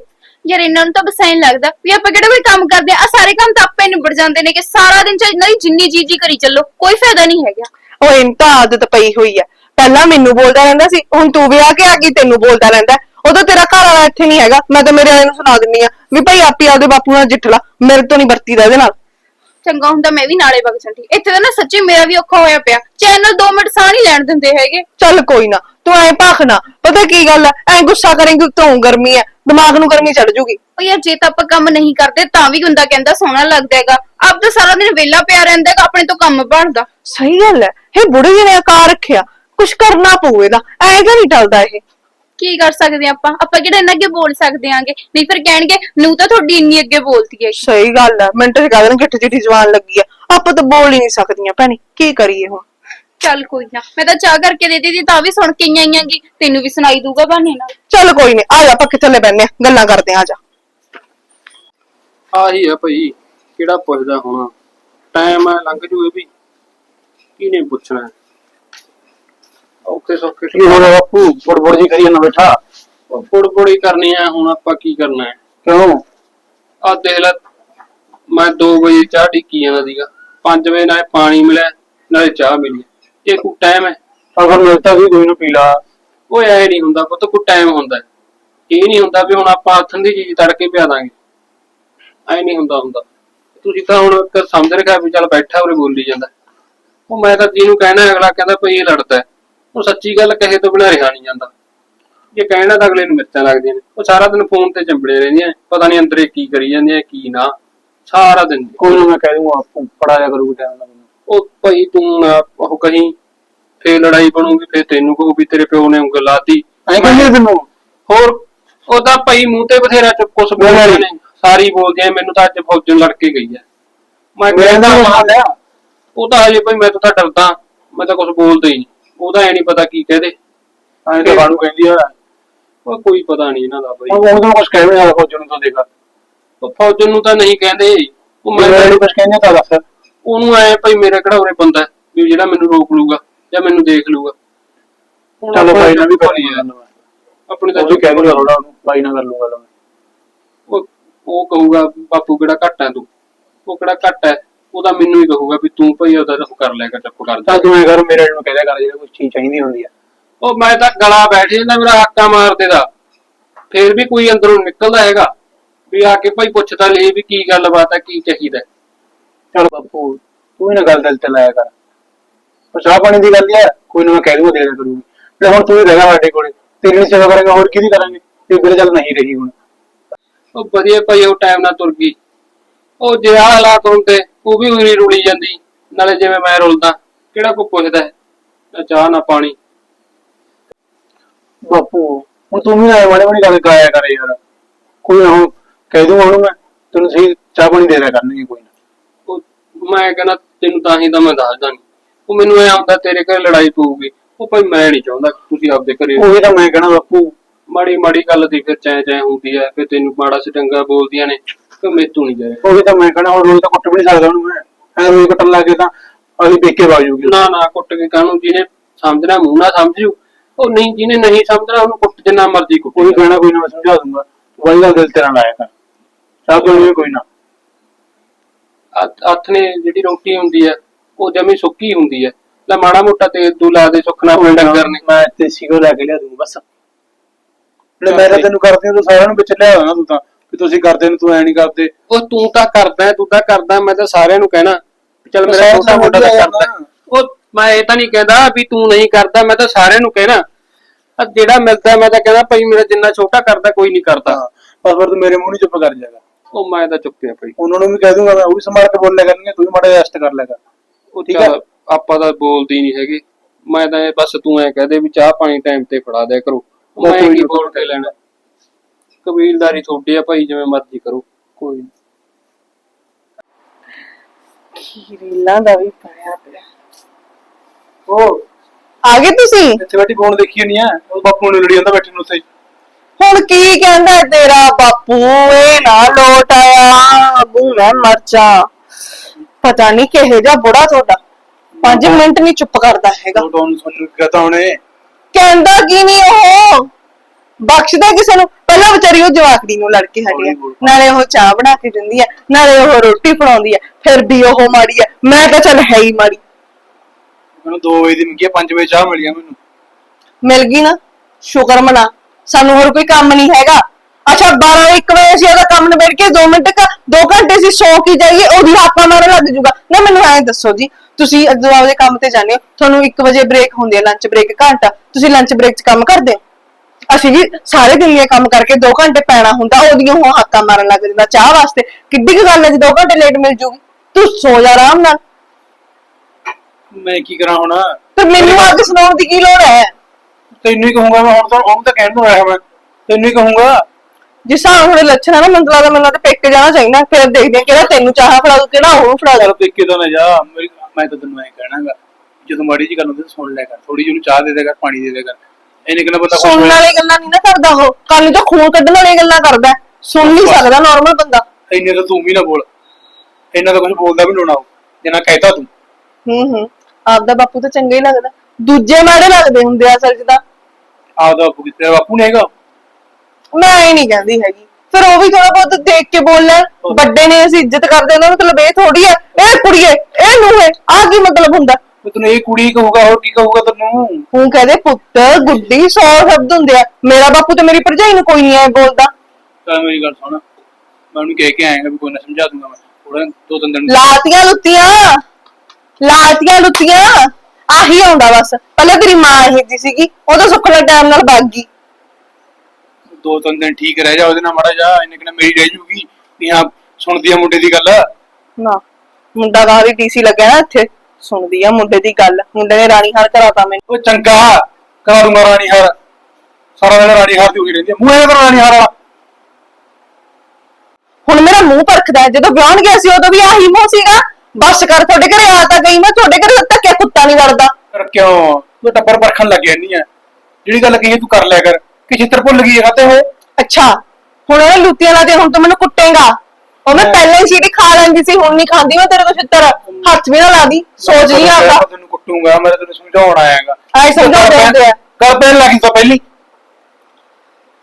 ਯਾਰ ਇਹਨਾਂ ਨੂੰ ਤਾਂ ਬਸ ਐਂ ਲੱਗਦਾ ਵੀ ਆਪਾਂ ਕਿਹੜਾ ਕੋਈ ਕੰਮ ਕਰਦੇ ਆ ਆਹ ਸਾਰੇ ਕੰਮ ਤਾਂ ਆਪੇ ਨਿਬੜ ਜਾਂਦੇ ਨੇ ਕਿ ਸਾਰਾ ਦਿਨ ਚ ਇਹਨਾਂ ਦੀ ਜਿੰਨੀ ਜੀ ਜੀ ਕਰੀ ਚੱਲੋ ਕੋਈ ਫਾਇਦਾ ਨਹੀਂ ਹੈਗਾ। ਉਹ ਇਹਨੂੰ ਤਾਂ ਆਦਤ ਪਈ ਹੋਈ ਹੈ। ਪਹਿਲਾਂ ਮੈਨੂੰ ਬੋਲਦਾ ਰਹਿੰਦਾ ਸੀ ਹੁਣ ਤੂੰ ਵਿਆਹ ਕੇ ਆ ਗਈ ਤੈਨੂੰ ਬੋਲਦਾ ਰਹਿੰਦਾ। ਉਦੋਂ ਤੇਰਾ ਘਰ ਵਾਲਾ ਇੱਥੇ ਨਹੀਂ ਹੈਗਾ ਮੈਂ ਤਾਂ ਮੇਰੇ ਵਾਲੇ ਨੂੰ ਸੁਣਾ ਦਿੰਨੀ ਆ ਵੀ ਭਾਈ ਆਪੀ ਆਪਦੇ ਬਾਪੂ ਨਾਲ ਜਿੱਠਲਾ ਮੇਰੇ ਤੋਂ ਨਹੀਂ ਵਰਤੀਦਾ ਇਹਦੇ ਨਾਲ। ਚੰਗਾ ਹੁੰਦਾ ਮੈਂ ਵੀ ਨਾਲੇ ਵਗ ਜਾਂਦੀ। ਇੱਥੇ ਤਾਂ ਨਾ ਸੱਚੀ ਮੇਰਾ ਵੀ ਔਖਾ ਹੋਇਆ ਪਿਆ। ਚੈਨਲ 2 ਮਿੰਟ ਸਾਹ ਨਹੀਂ ਲੈਣ ਦਿੰਦੇ ਹੈਗੇ। ਚੱਲ ਕੋਈ ਨਾ ਤੂੰ ਐ ਭਖਣਾ ਪਤਾ ਕੀ ਗੱਲ ਐ ਐ ਗੁੱਸਾ ਕਰੇਂਗੀ ਤੂੰ ਗਰਮੀ ਐ। ਦਿਮਾਗ ਨੂੰ ਗਰਮੀ ਚੜ ਜੂਗੀ। ਉਹ ਯਾਰ ਜੇ ਤਾਂ ਆਪਾਂ ਕੰਮ ਨਹੀਂ ਕਰਦੇ ਤਾਂ ਵੀ ਹੁੰਦਾ ਕਹਿੰਦਾ ਸੋਹਣਾ ਲੱਗਦਾ ਹੈਗਾ। ਆਪ ਤਾਂ ਸਾਰਾ ਦਿਨ ਵਿਹਲਾ ਪਿਆ ਰਹਿੰਦਾ ਹੈਗਾ ਆਪਣੇ ਤੋਂ ਕੰਮ ਬਣਦਾ। ਸਹੀ ਗੱਲ ਐ। ਇਹ ਬੁੜੇ ਜਿਹੇ ਨੇ ਆਕਾਰ ਰੱਖਿਆ ਕੁਛ ਕਰਨਾ ਪਊ ਇਹਦਾ। ਐ ਕਿ ਨਹੀਂ ਟਲਦਾ ਇਹ? ਕੀ ਕਰ ਸਕਦੇ ਆਪਾਂ? ਆਪਾਂ ਕਿਹੜਾ ਇਹਨਾਂ ਅੱਗੇ ਬੋਲ ਸਕਦੇ ਆਂਗੇ? ਨਹੀਂ ਫਿਰ ਕਹਿਣਗੇ ਨੂੰ ਤਾਂ ਤੁਹਾਡੀ ਇੰਨੀ ਅੱਗੇ ਬੋਲਦੀ ਹੈ ਸਹੀ ਗੱਲ ਐ ਮਿੰਟ ਚ ਕਹਿ ਦੇਣ ਗਿੱਠ ਜਿੱਠੀ ਜਵਾਨ ਲੱਗੀ ਐ ਆਪਾਂ ਤਾਂ ਬੋਲ ਹੀ ਨਹੀਂ ਸਕਦੀਆਂ ਭੈਣੀ। ਕੀ ਕਰੀਏ ਹੁਣ? ਚੱਲ ਕੋਈ ਨਾ। ਮੈਂ ਤਾਂ ਚਾਹ ਕਰਕੇ ਦੇ ਦਿੱਤੀ ਤਾਂ ਵੀ ਸੁਣ ਕੇ ਹੀ ਆਈਆਂਗੀ ਤੈਨੂੰ ਵੀ ਸੁਣਾਈ ਦੂਗਾ ਬਹਾਨੇ ਨਾਲ। ਚੱਲ ਕੋਈ ਨਹੀਂ। ਆ ਜਾ ਆਪਾਂ ਕਿੱਥੇ ਲੈ ਬੈਨੇ ਆ? ਗੱਲਾਂ ਕਰਦੇ ਆ ਆ ਜਾ। ਆਹੀ ਹੈ ਭਾਈ। ਕਿਹੜਾ ਪੁੱਛਦਾ ਹੋਣਾ? ਟਾਈਮ ਲੰਘ ਜੂ ਇਹ ਵੀ। ਕਿਹਨੇ ਪੁੱਛਣਾ? ਔਖੇ ਸੌਖੇ ਕੀ ਹੋ ਗਿਆ ਬਾਪੂ ਬੜਬੜ ਜੀ ਕਰੀ ਨਾ ਬੈਠਾ। ਫੁੜਫੁੜੀ ਕਰਨੀ ਹੈ ਹੁਣ ਆਪਾਂ ਕੀ ਕਰਨਾ ਹੈ? ਕਿਉਂ? ਆ ਦੇਖ ਲੈ ਮੈਂ 2 ਵਜੇ ਚਾਹ ਢਿੱਕੀ ਜਾਂਦਾ ਸੀਗਾ। 5 ਵਜੇ ਨਾਲੇ ਪਾਣੀ ਮਿਲਿਆ ਨਾਲੇ ਚਾਹ ਮਿਲੀ। ਇਹ ਕੋਈ ਟਾਈਮ ਹੈ? ਅਗਰ ਮਿਲਤਾ ਸੀ ਕੋਈ ਨਾ ਪੀ ਲਾ। ਉਹ ਐ ਨਹੀਂ ਹੁੰਦਾ ਪੁੱਤ ਕੋਈ ਟਾਈਮ ਹੁੰਦਾ। ਇਹ ਨਹੀਂ ਹੁੰਦਾ ਵੀ ਹੁਣ ਆਪਾਂ ਹੱਥਾਂ ਦੀ ਚੀਜ਼ ਤੜਕੇ ਪਿਆ ਦਾਂਗੇ। ਐ ਨਹੀਂ ਹੁੰਦਾ ਹੁੰਦਾ। ਤੁਸੀਂ ਤਾਂ ਹੁਣ ਇੱਕ ਸਮਝ ਰੱਖਿਆ ਵੀ ਚੱਲ ਬੈਠਾ ਉਰੇ ਬੋਲੀ ਜਾਂਦਾ। ਉਹ ਮੈਂ ਤਾਂ ਜਿਹਨੂੰ ਕਹਿਣਾ ਅਗਲਾ ਕਹਿੰਦਾ ਭਈ ਇਹ ਲੜਦਾ ਹੈ। ਉਹ ਸੱਚੀ ਗੱਲ ਕਹੇ ਤੋਂ ਬਿਨਾਂ ਰਿਹਾ ਨਹੀਂ ਜਾਂਦਾ। ਇਹ ਕਹਿਣਾ ਤਾਂ ਅਗਲੇ ਨੂੰ ਮਿਰਚਾਂ ਲੱਗਦੀਆਂ ਨੇ। ਉਹ ਸਾਰਾ ਦਿਨ ਫੋਨ ਤੇ ਚੰਬੜੇ ਰਹਿੰਦੀਆਂ ਪਤਾ ਨਹੀਂ ਅੰਦਰੇ ਕੀ ਕਰੀ ਜਾਂਦੀਆਂ ਕੀ ਨਾ। ਸਾਰਾ ਦਿਨ ਕੋਈ ਨਾ ਮੈਂ ਕਹਿ ਦੂੰਗਾ ਆਪੂ ਪੜਾ ਜਾ ਕਰੂਗੀ ਟਾਈਮ ਨਾਲ ਉਹ ਭਈ ਤੂੰ ਨਾ ਉਹ ਕਹੀਂ ਫੇਰ ਲੜਾਈ ਬਣੂਗੀ ਫੇਰ ਤੈਨੂੰ ਕਹੂ ਵੀ ਤੇਰੇ ਪਿਓ ਨੇ ਉਂਗਲ ਲਾਤੀ। ਐਂ ਕਹਿੰਦੇ ਤੈਨੂੰ? ਹੋਰ ਉਹ ਤਾਂ ਭਈ ਮੂੰਹ ਤੇ ਬਥੇਰਾ ਚੁੱਪ ਕੁਛ ਬੋਲਦੇ ਨੇ। ਸਾਰੀ ਬੋਲਦੀਆਂ ਮੈਨੂੰ ਤਾਂ ਅੱਜ ਫੌਜਣ ਲੜ ਕੇ ਗਈ ਹੈ ਮੈਂ ਕਹਿੰਦਾ ਉਹ ਤਾਂ ਹਜੇ ਭਈ ਮੈਂ ਤਾਂ ਡਰਦਾ। ਮੈਂ ਤਾਂ ਕੁਝ ਬੋਲਦਾ ਹੀ ਨਹੀਂ। ਉਹਦਾ ਐ ਨਹੀਂ ਪਤਾ ਕੀ ਕਹਦੇ। ਐਂ ਤਾਂ ਬਾਣੂ ਕਹਿੰਦੀ ਆ ਉਹ ਕੋਈ ਪਤਾ ਨਹੀਂ ਇਹਨਾਂ ਦਾ ਭਈ ਉਹ ਉਹਨੂੰ ਕੁਝ ਕਹਿ ਨਹੀਂ ਆਦਾ ਫੌਜ ਨੂੰ ਤਾਂ ਦੇਖਾ ਉਹ ਫੌਜਣ ਨੂੰ ਤਾਂ ਨਹੀਂ ਕਹਿੰਦੇ। ਉਹ ਮੈਂ ਮੇਰੇ ਨੂੰ ਕੁਝ ਕਹਿੰਦੇ ਤਾਂ ਦੱਸ। ਉਹਨੂੰ ਐ ਭਈ ਮੇਰੇ ਕਿਹੜਾ ਉਰੇ ਬੰਦਾ ਵੀ ਜਿਹੜਾ ਮੈਨੂੰ ਰੋਕ ਲੂਗਾ ਜਾਂ ਮੈਨੂੰ ਦੇਖ ਲੂਗਾ ਚਲੋ ਭਾਈ ਨਾਲ ਵੀ ਹੀ ਆ। ਆਪਣੀ ਤਾਂ ਚੁੱਪ ਕਹਿ ਦੂੰਗਾ ਥੋੜਾ ਉਹਨੂੰ ਬਾਈ ਨਾਲ ਕਰ ਲੂੰਗਾ ਉਹ ਉਹ ਕਹੂਗਾ ਬਾਪੂ ਕਿਹੜਾ ਘੱਟ ਹੈ ਤੂੰ? ਉਹ ਕਿਹੜਾ ਘੱਟ ਹੈ? ਉਹ ਤਾਂ ਮੈਨੂੰ ਹੀ ਕਹੂਗਾ ਵੀ ਤੂੰ ਭਈ ਉਹਦਾ ਉਹ ਕਰ ਲੈ ਕਰ ਚੁੱਪ ਕਰ ਜਾ ਤਾਂ ਤੂੰ ਐਂ ਕਰ ਮੇਰੇ ਨੂੰ ਕਹਿ ਦਿਆ ਕਰ ਜਿਹੜਾ ਕੁਝ ਚੀਜ਼ ਚਾਹੀਦੀ ਹੁੰਦੀ ਆ। ਉਹ ਮੈਂ ਤਾਂ ਗਲਾ ਬੈਠ ਜਾਂਦਾ ਮੇਰਾ ਹੱਕਾ ਮਾਰ ਦੇਦਾ ਫੇਰ ਵੀ ਕੋਈ ਅੰਦਰੋਂ ਨਿਕਲਦਾ ਹੈਗਾ ਵੀ ਆ ਕੇ ਭਾਈ ਪੁੱਛਦਾ ਲਈ ਵੀ ਕੀ ਗੱਲਬਾਤ ਹੈ ਕੀ ਚਾਹੀਦਾ। ਚਲ ਬਾਪੂ ਤੂੰ ਇਹਨਾਂ ਗੱਲ ਦਿਲ ਤੇ ਲਾਇਆ ਕਰ। ਉਹ ਚਾਹ ਪਾਣੀ ਦੀ ਗੱਲ ਆ ਕੋਈ ਨਾ ਮੈਂ ਕਹਿ ਦੂੰਗਾ ਦੇ ਦਿਆ ਕਰੂੰਗੀ। ਤੇ ਹੁਣ ਤੂੰ ਹੀ ਰਹਿਣਾ ਸਾਡੇ ਕੋਲੇ ਤੇਰੀ ਨਹੀਂ ਸੇਵਾ ਕਰਾਂਗੇ ਹੋਰ ਕਿਹਦੀ ਕਰਾਂਗੇ? ਤੇ ਬਿਲ ਚੱਲ ਨਹੀਂ ਰਹੀ ਹੁਣ। ਉਹ ਵਧੀਆ ਭਾਈ ਉਹ ਟਾਈਮ ਨਾਲ ਤੁਰ ਗਈ। ਉਹ ਜੇ ਆਹ ਹਾਲਾਤ ਹੁੰਦੇ ਉਹ ਵੀ ਉਰੀ ਰੁਲੀ ਜਾਂਦੀ ਨਾਲੇ ਜਿਵੇਂ ਮੈਂ ਰੁਲਦਾ ਕਿਹੜਾ ਕੋ ਪੁੱਛਦਾ ਹੈ? ਨਾ ਚਾਹ ਨਾ ਪਾਣੀ। ਬਾਪੂ ਹੁਣ ਤੂੰ ਵੀ ਆਏ ਮਾੜੇ ਮਾੜੀ ਗੱਲ ਕਰਾਇਆ ਕਰ ਯਾਰ। ਕੋਈ ਨਾ ਹੁਣ ਕਹਿ ਦੂੰਗਾ ਉਹਨੂੰ ਮੈਂ ਤੈਨੂੰ ਸਹੀ ਚਾਹ ਪਾਣੀ ਦੇ ਦਿਆ ਕਰਨਗੇ ਕੋਈ ਨਾ। ਉਹ ਮੈਂ ਕਹਿੰਦਾ ਤੈਨੂੰ ਤਾਂ ਹੀ ਤਾਂ ਮੈਂ ਦੱਸਦਾ ਨਹੀਂ ਉਹ ਮੈਨੂੰ ਐ ਆਉਂਦਾ ਤੇਰੇ ਘਰੇ ਲੜਾਈ ਪਊਗੀ। ਉਹ ਭਾਈ ਮੈਂ ਨਹੀਂ ਚਾਹੁੰਦਾ ਤੁਸੀਂ ਆਪਦੇ ਘਰੇ ਉਹੀ ਤਾਂ ਮੈਂ ਕਹਿਣਾ ਬਾਪੂ। ਮਾੜੀ ਮਾੜੀ ਗੱਲ ਦੀ ਫਿਰ ਚੈ ਚੈ ਹੁੰਦੀ ਹੈ ਫਿਰ ਤੈਨੂੰ ਮਾੜਾ ਸਟੰਗਾ ਬੋਲਦੀਆਂ ਨੇ। ਕਿ ਮੇਤੋਂ ਨਹੀਂ ਜਾਏ ਉਹੀ ਤਾਂ ਮੈਂ ਕਹਿਣਾ ਹੁਣ ਰੋਜ਼ ਤਾਂ ਕੁੱਟ ਵੀ ਨਹੀਂ ਸਕਦਾ ਉਹਨੂੰ ਮੈਂ। ਐ ਰੋਜ਼ ਕੁੱਟਣ ਲੱਗੇ ਤਾਂ ਅਗਲੀ ਪੇਕੇ ਵਗ ਜੂਗੀ ਨਾ ਨਾ ਕੁੱਟ ਕੇ ਕਾਹਨੂੰ ਜਿਹਨੇ ਸਮਝਣਾ ਮੂੰਹ ਨਾਲ ਸਮਝੂ। ਉਹ ਨਹੀਂ ਜਿਹਨੇ ਨਹੀਂ ਸਮਝਣਾ ਉਹਨੂੰ ਕੁੱਟ ਜਿੰਨਾ ਮਰਜ਼ੀ ਕੁੱਟ ਉਹੀ ਕਹਿਣਾ ਕੋਈ ਨਾ ਮੈਂ ਸਮਝਾ ਦੂੰਗਾ। ਤੂੰ ਵਾਲੀ ਗੱਲ ਦਿਲ ਤੇ ਨਾ ਲਾਇਆ ਕਰ। ਚਾਹ ਪਾਣੀ ਵੀ ਕੋਈ ਨਾ। ਹੱਥ- ਹੱਥ ਨੇ ਜਿਹੜੀ ਰੋਟੀ ਹੁੰਦੀ ਹੈ ਉਹ ਜਮੀ ਸੁੱਕੀ ਹੁੰਦੀ ਹੈ ਲੈ ਮਾੜਾ ਮੋਟਾ ਤੇਲ ਤੂੰ ਲਾ ਦੇ ਨੇ ਮੈਂ ਤੇ ਸੀਗੋ ਲੈ ਕੇ ਲਿਆ ਦੂੰ ਬਸ। ਲੈ ਮੈਂ ਤਾਂ ਤੈਨੂੰ ਕਰਦੀ ਤੂੰ ਸਾਰਿਆਂ ਨੂੰ ਵਿੱਚ ਲਿਆ ਨਾ ਤੂੰ ਤਾਂ। ਵੀ ਤੁਸੀਂ ਕਰਦੇ ਨੇ ਤੂੰ ਐ ਨਹੀਂ ਕਰਦੇ। ਉਹ ਤੂੰ ਤਾਂ ਕਰਦਾ ਤੂੰ ਤਾਂ ਕਰਦਾ ਮੈਂ ਤਾਂ ਸਾਰਿਆਂ ਨੂੰ ਕਹਿਣਾ। ਚੱਲ ਮੇਰਾ ਛੋਟਾ ਮੋਟਾ ਤਾਂ ਕਰਦਾ। ਉਹ ਮੈਂ ਇਹ ਤਾਂ ਨਹੀਂ ਕਹਿੰਦਾ ਵੀ ਤੂੰ ਨਹੀਂ ਕਰਦਾ ਮੈਂ ਤਾਂ ਸਾਰਿਆਂ ਨੂੰ ਕਹਿਣਾ। ਆ ਜਿਹੜਾ ਮਿਲਦਾ ਮੈਂ ਤਾਂ ਕਹਿੰਦਾ ਭਾਈ ਮੇਰਾ ਜਿੰਨਾ ਛੋਟਾ ਕਰਦਾ ਕੋਈ ਨਹੀਂ ਕਰਦਾ। ਬਸ ਫਿਰ ਤੂੰ ਮੇਰੇ ਮੂੰਹ ਨਹੀਂ ਚੁੱਪ ਕਰ ਜਾਏਗਾ। ਉਹ ਮੈਂ ਤਾਂ ਚੁੱਪਿਆ ਭਾਈ। ਉਹਨਾਂ ਨੂੰ ਵੀ ਕਹਿ ਦੂੰਗਾ ਮੈਂ ਉਹ ਵੀ ਸੰਭਾਲ ਕੇ ਬੋਲ ਲਿਆ ਕਰਨਗੇ ਤੂੰ ਵੀ ਮਾੜਾ ਐਡਜਸਟ ਕਰ ਕਰ। ਉਹ ਠੀਕ ਹੈ। ਆਪਾਂ ਤਾਂ ਬੋਲਦੀ ਨਹੀਂ ਹੈਗੇ। ਮੈਂ ਤਾਂ ਇਹ ਬਸ ਤੂੰ ਐ ਕਹਦੇ ਵੀ ਚਾਹ ਪਾਣੀ ਟਾਈਮ ਤੇ ਫੜਾ ਦਿਆ ਕਰੋ। ਮੈਂ ਕੀ ਬੋਲ ਕੇ ਲੈਣਾ। ਕਬੀਲਦਾਰੀ ਤੁਹਾਡੀ ਆ ਭਾਈ ਜਿਵੇਂ ਮਰਜ਼ੀ ਕਰੋ ਕੋਈ ਨੀ। ਰੀਲਾਂ ਦਾ ਵੀ ਪਾਇਆ ਪਿਆ। ਉਹ ਆ ਗਏ ਤੁਸੀਂ? ਇੱਥੇ ਬੈਠੀ ਫੋਨ ਦੇਖੀ ਨਹੀਂ ਆ ਉਹ ਬਾਪੂ ਨੂੰ ਲੜੀ ਜਾਂਦਾ ਬੈਠੇ ਨੂੰ ਉੱਥੇ। ਹੁਣ ਕੀ ਕਹਿੰਦਾ ਹੈ ਤੇਰਾ ਬਾਪੂ? ਇਹ ਨਾ ਲੋਟ ਆਇਆ ਬੂ ਮੈਂ ਮਰ ਜਾ। ਪਤਾ ਨਹੀਂ ਕਿਹੋ ਜਿਹਾ ਬੁੜਾ ਤੁਹਾਡਾ। 5 ਮਿੰਟ ਨਹੀਂ ਚੁੱਪ ਕਰਦਾ ਹੈਗਾ। ਉਹ ਤੁਹਾਨੂੰ ਸੁਣ ਕਹਤਾ ਉਹਨੇ। ਕਹਿੰਦਾ ਕੀ ਨਹੀਂ ਉਹ? ਬਖਸ਼ਦਾ ਕਿਸੇ ਨੂੰ? ਪਹਿਲਾਂ ਵਿਚਾਰੀ ਉਹ ਜਵਾਕੜੀ ਨੂੰ ਲੜ ਕੇ ਹਟੀ ਆ। ਨਾਲੇ ਉਹ ਚਾਹ ਬਣਾ ਕੇ ਦਿੰਦੀ ਆ ਨਾਲੇ ਉਹ ਰੋਟੀ ਫੜਾਉਂਦੀ ਆ ਫਿਰ ਵੀ ਉਹ ਮਾੜੀ ਆ। ਮੈਂ ਤਾਂ ਚੱਲ ਹੈ ਹੀ ਮਾੜੀ। ਮੈਨੂੰ 2 ਵਜੇ ਦੀ ਮੰਗੀ 5 ਵਜੇ ਚਾਹ ਮਿਲੀ ਆ ਮੈਨੂੰ। ਮਿਲ ਗਈ ਨਾ? ਸ਼ੁਕਰ ਮਨਾ। ਸਾਨੂੰ ਹੋਰ ਕੋਈ ਕੰਮ ਨਹੀਂ ਹੈਗਾ। ਅੱਛਾ 12 1 ਵਜੇ ਅਸੀਂ ਉਹਦਾ ਕੰਮ ਨਿਬੜ ਕੇ 2 ਮਿੰਟ ਕ 2 ਘੰਟੇ ਅਸੀਂ ਸੌ ਕੇ ਜਾਈਏ ਉਹਦੀ ਹਾਪਾ ਮਾਰਨ ਲੱਗ ਜੂਗਾ। ਨਾ ਮੈਨੂੰ ਐਂ ਦੱਸੋ ਜੀ ਤੁਸੀਂ ਜਦੋਂ ਆਪਦੇ ਕੰਮ ਤੇ ਜਾਂਦੇ ਹੋ ਤੁਹਾਨੂੰ 1 ਵਜੇ ਬ੍ਰੇਕ ਹੁੰਦੀ ਹੈ ਲੰਚ ਬ੍ਰੇਕ ਘੰਟਾ। ਤੁਸੀਂ ਲੰਚ ਬ੍ਰੇਕ 'ਚ ਕੰਮ ਕਰਦੇ ਹੋ? ਅਸੀਂ ਵੀ ਸਾਰੇ ਦਿਨ ਇਹ ਕੰਮ ਕਰਕੇ 2 ਘੰਟੇ ਪੈਣਾ ਹੁੰਦਾ ਉਹਦੀਆਂ ਉਹ ਹਾਕਾ ਮਾਰਨ ਲੱਗ ਜਾਂਦਾ ਚਾਹ ਵਾਸਤੇ। ਕਿੱਡੀ ਕੁ ਗੱਲ ਹੈ ਜੇ 2 ਘੰਟੇ ਲੇਟ ਮਿਲ ਜੂਗੀ। ਤੂੰ ਸੋ ਜਾ ਆਰਾਮ ਨਾਲ। ਮੈਂ ਕੀ ਕਰਾਂ ਹੁਣ? ਤੇ ਮੈਨੂੰ ਅੱਗ ਸੁਣਾਉਣ ਦੀ ਕੀ ਲੋੜ ਹੈ? ਤੈਨੂੰ ਹੀ ਕਹੂੰਗਾ ਮੈਂ ਹੁਣ ਤਾਂ ਹੁਣ ਤਾਂ ਕਹਿਣ ਨੂੰ ਆਇਆ ਮੈਂ। ਤੈਨੂੰ ਹੀ ਕਹੂੰਗਾ। ਜਿਸ ਹਿਸਾਬ ਨਾਲ ਲੱਛਣ ਹੈ ਨਾ ਮੈਨੂੰ ਤਾਂ ਲੱਗਦਾ ਮੈਨੂੰ ਤਾਂ ਪੇਕੇ ਜਾਣਾ ਚਾਹੀਦਾ ਫਿਰ ਦੇਖਦੇ ਹਾਂ ਕਿਹੜਾ ਤੈਨੂੰ ਚਾਹ ਫੜਾ ਦੂ ਕਿਹੜਾ ਉਹਨੂੰ ਫੜਾ ਚੱਲ ਦੂ ਪੇਕੇ ਤਾਂ ਨਾ ਜਾ ਮੇਰੀ ਮੈਂ ਤਾਂ ਤੈਨੂੰ ਐ ਕਹਿਣਾਗਾ ਜਦੋਂ ਮਾੜੀ ਜੀ ਗੱਲ ਹੁੰਦੀ ਤਾਂ ਸੁਣ ਲਿਆ ਕਰ ਥੋੜੀ ਜਿਹੀ ਉਹਨੂੰ ਚਾਹ ਦੇ ਦੇ ਕਰ ਪਾਣੀ ਦੇ ਦੇ ਕਰ। ਇਹਨੇ ਕਿਹਨਾਂ ਬੰਦਾ ਖੁਸ਼ ਸੁਣਨ ਵਾਲੀ ਗੱਲਾਂ ਨਹੀਂ ਨਾ ਕਰਦਾ ਉਹ। ਕੱਲ ਤਾਂ ਖੂਨ ਕੱਢਣ ਵਾਲੀ ਗੱਲਾਂ ਕਰਦਾ ਹੈ। ਸੁਣ ਨਹੀਂ ਸਕਦਾ ਨਾਰਮਲ ਬੰਦਾ। ਇੰਨੇ ਤਾਂ ਤੂੰ ਵੀ ਨਾ ਬੋਲ। ਇੰਨਾ ਤਾਂ ਕੁਝ ਬੋਲਦਾ ਵੀ ਹੋਣਾ ਜਿੰਨਾ ਕਹਿਤਾ ਤੂੰ। ਹੂੰ ਹੂੰ। ਆਪਦਾ ਬਾਪੂ ਤਾਂ ਚੰਗਾ ਹੀ ਲੱਗਦਾ। ਦੂਜੇ ਮਾੜੇ ਲੱਗਦੇ ਹੁੰਦੇ ਆ ਅਸਲ 'ਚ ਤਾਂ। ਆਪਦਾ ਬਾਪੂ ਕਿਤੇ ਬਾਪੂ ਨੇ ਹੈਗਾ? ਮੈਂ ਇਹ ਨਹੀਂ ਕਹਿੰਦੀ ਹੈਗੀ। ਫਿਰ ਉਹ ਵੀ ਥੋੜਾ ਬਹੁਤ ਦੇਖ ਕੇ ਬੋਲ ਲੈ। ਵੱਡੇ ਨੇ ਅਸੀਂ ਇੱਜ਼ਤ ਕਰਦੇ ਉਹਨਾਂ ਮਤਲਬ ਇਹ ਥੋੜੀ ਹੈ ਇਹ ਕੁੜੀਏ ਇਹ ਨੂੰ ਹੈ ਆ ਕੀ ਮਤਲਬ ਹੁੰਦਾ? ਤੈਨੂੰ ਇਹ ਕੁੜੀ ਕਹੂਗਾ ਹੋਰ ਕੀ ਕਹੂਗਾ ਤੈਨੂੰ? ਤੂੰ ਕਹਦੇ ਪੁੱਤ ਗੁੱਡੀ ਸੌ ਸ਼ਬਦ ਹੁੰਦੇ ਆ। ਮੇਰਾ ਬਾਪੂ ਤੇ ਮੇਰੀ ਭਰਜਾਈ ਨੂੰ ਕੋਈ ਨਹੀਂ ਐ ਬੋਲਦਾ। ਤਾਂ ਮੇਰੀ ਗੱਲ ਸੁਣ। ਮੈਂ ਉਹਨੂੰ ਕਹਿ ਕੇ ਆਏਗਾ ਵੀ ਕੋਈ ਨਾ ਸਮਝਾ ਦੂੰਗਾ ਮੈਂ। ਥੋੜਾ ਦੋ ਤਿੰਨ ਦਿਨ ਲਾਤੀਆਂ ਲੁੱਤੀਆਂ ਲਾਤੀਆਂ ਲੁੱਤੀਆਂ। ਆਹੀ ਆਉਂਦਾ ਬਸ। ਪਹਿਲਾਂ ਤੇਰੀ ਮਾਂ ਇਹ ਜੀ ਸੀਗੀ ਉਹ ਤਾਂ ਸੁੱਖ ਨਾਲ ਟਾਈਮ ਨਾਲ ਭੱਗ ਗਈ। ਦੋ ਤਿੰਨ ਦਿਨ ਠੀਕ ਰਹਿ ਜਾ ਉਹਦੇ ਨਾਲ ਮਾੜਾ ਜਾ ਇੰਨੇ ਕਿਨੇ ਮੇਰੀ ਰਹਿ ਜੂਗੀ। ਵੀ ਹਾਂ ਸੁਣਦੀ ਆ ਮੁੰਡੇ ਦੀ ਗੱਲ। ਨਾ ਮੁੰਡਾ ਦਾ ਵੀ ਡੀਸੀ ਲੱਗਿਆ ਨਾ ਇੱਥੇ। ਸੁਣਦੀ ਆ ਮੁੰਡੇ ਦੀ ਗੱਲ। ਮੁੰਡੇ ਨੇ ਰਾਣੀ ਹਾਲ ਕਰਾਤਾ ਮੈਨੂੰ। ਉਹ ਚੰਗਾ। ਕਰਾ ਦੂੰਗਾ ਰਾਣੀ ਹਾਰ। ਸਾਰਾ ਦਿਨ ਰਾਣੀ ਹਾਰ ਦੀ ਹੋਈ ਰਹਿੰਦੀ ਆ। ਮੂੰਹ ਇਹਦਾ ਰਾਣੀ ਹਾਰ ਵਾਲਾ। ਹੁਣ ਮੇਰਾ ਮੂੰਹ ਪਰਖਦਾ ਹੈ। ਜਦੋਂ ਵਿਆਹਣ ਗਿਆ ਸੀ ਉਦੋਂ ਵੀ ਆਹੀ ਮੂੰਹ ਸੀਗਾ। ਬਸ ਕਰ ਤੁਹਾਡੇ ਘਰੇ ਆ ਤਾਂ ਗਈ। ਮੈਂ ਤੁਹਾਡੇ ਘਰੇ ਧੱਕੇ ਕੁੱਤਾ ਨਹੀਂ ਵੜਦਾ। ਪਰ ਕਿਉਂ? ਤੂੰ ਟੱਬਰ ਪਰਖਣ ਲੱਗਿਆ ਨਹੀਂ ਆ। ਜਿਹੜੀ ਗੱਲ ਕਹੀ ਤੂੰ ਕਰ ਲਿਆ ਕਰ। ਕਿ ਚਿੱਤਰ ਭੁੱਲ ਗਈ ਹੈ ਹੋਏ ਅੱਛਾ। ਹੁਣ ਇਹ ਲੁੱਤੀਆਂ ਲਾ ਕੇ ਹੁਣ ਤੂੰ ਮੈਨੂੰ ਕੁੱਟੇਗਾ। ਉਹ ਮੈਂ ਪਹਿਲਾਂ ਹੀ ਸੀਟੀ ਖਾ ਲੈਂਦੀ ਸੀ ਹੁਣ ਨਹੀਂ ਖਾਂਦੀ ਮੈਂ ਤੇਰੇ ਤੋਂ ਛਿੱਤਰ ਹੱਥ ਵੀ ਨਾ ਲਾ ਦੀ ਸੋਚ ਨਹੀਂ ਮੈਂ ਤੈਨੂੰ ਕੁੱਟੂਗਾ ਮੈਂ ਤੈਨੂੰ ਸਮਝਾਉਣ ਆਇਆਗਾ। ਆਏ ਸਮਝਾਉਂਦੇ ਹੁੰਦੇ ਆ। ਕਰ ਪੈਣ ਲੱਗੀ ਤਾਂ ਪਹਿਲੀ।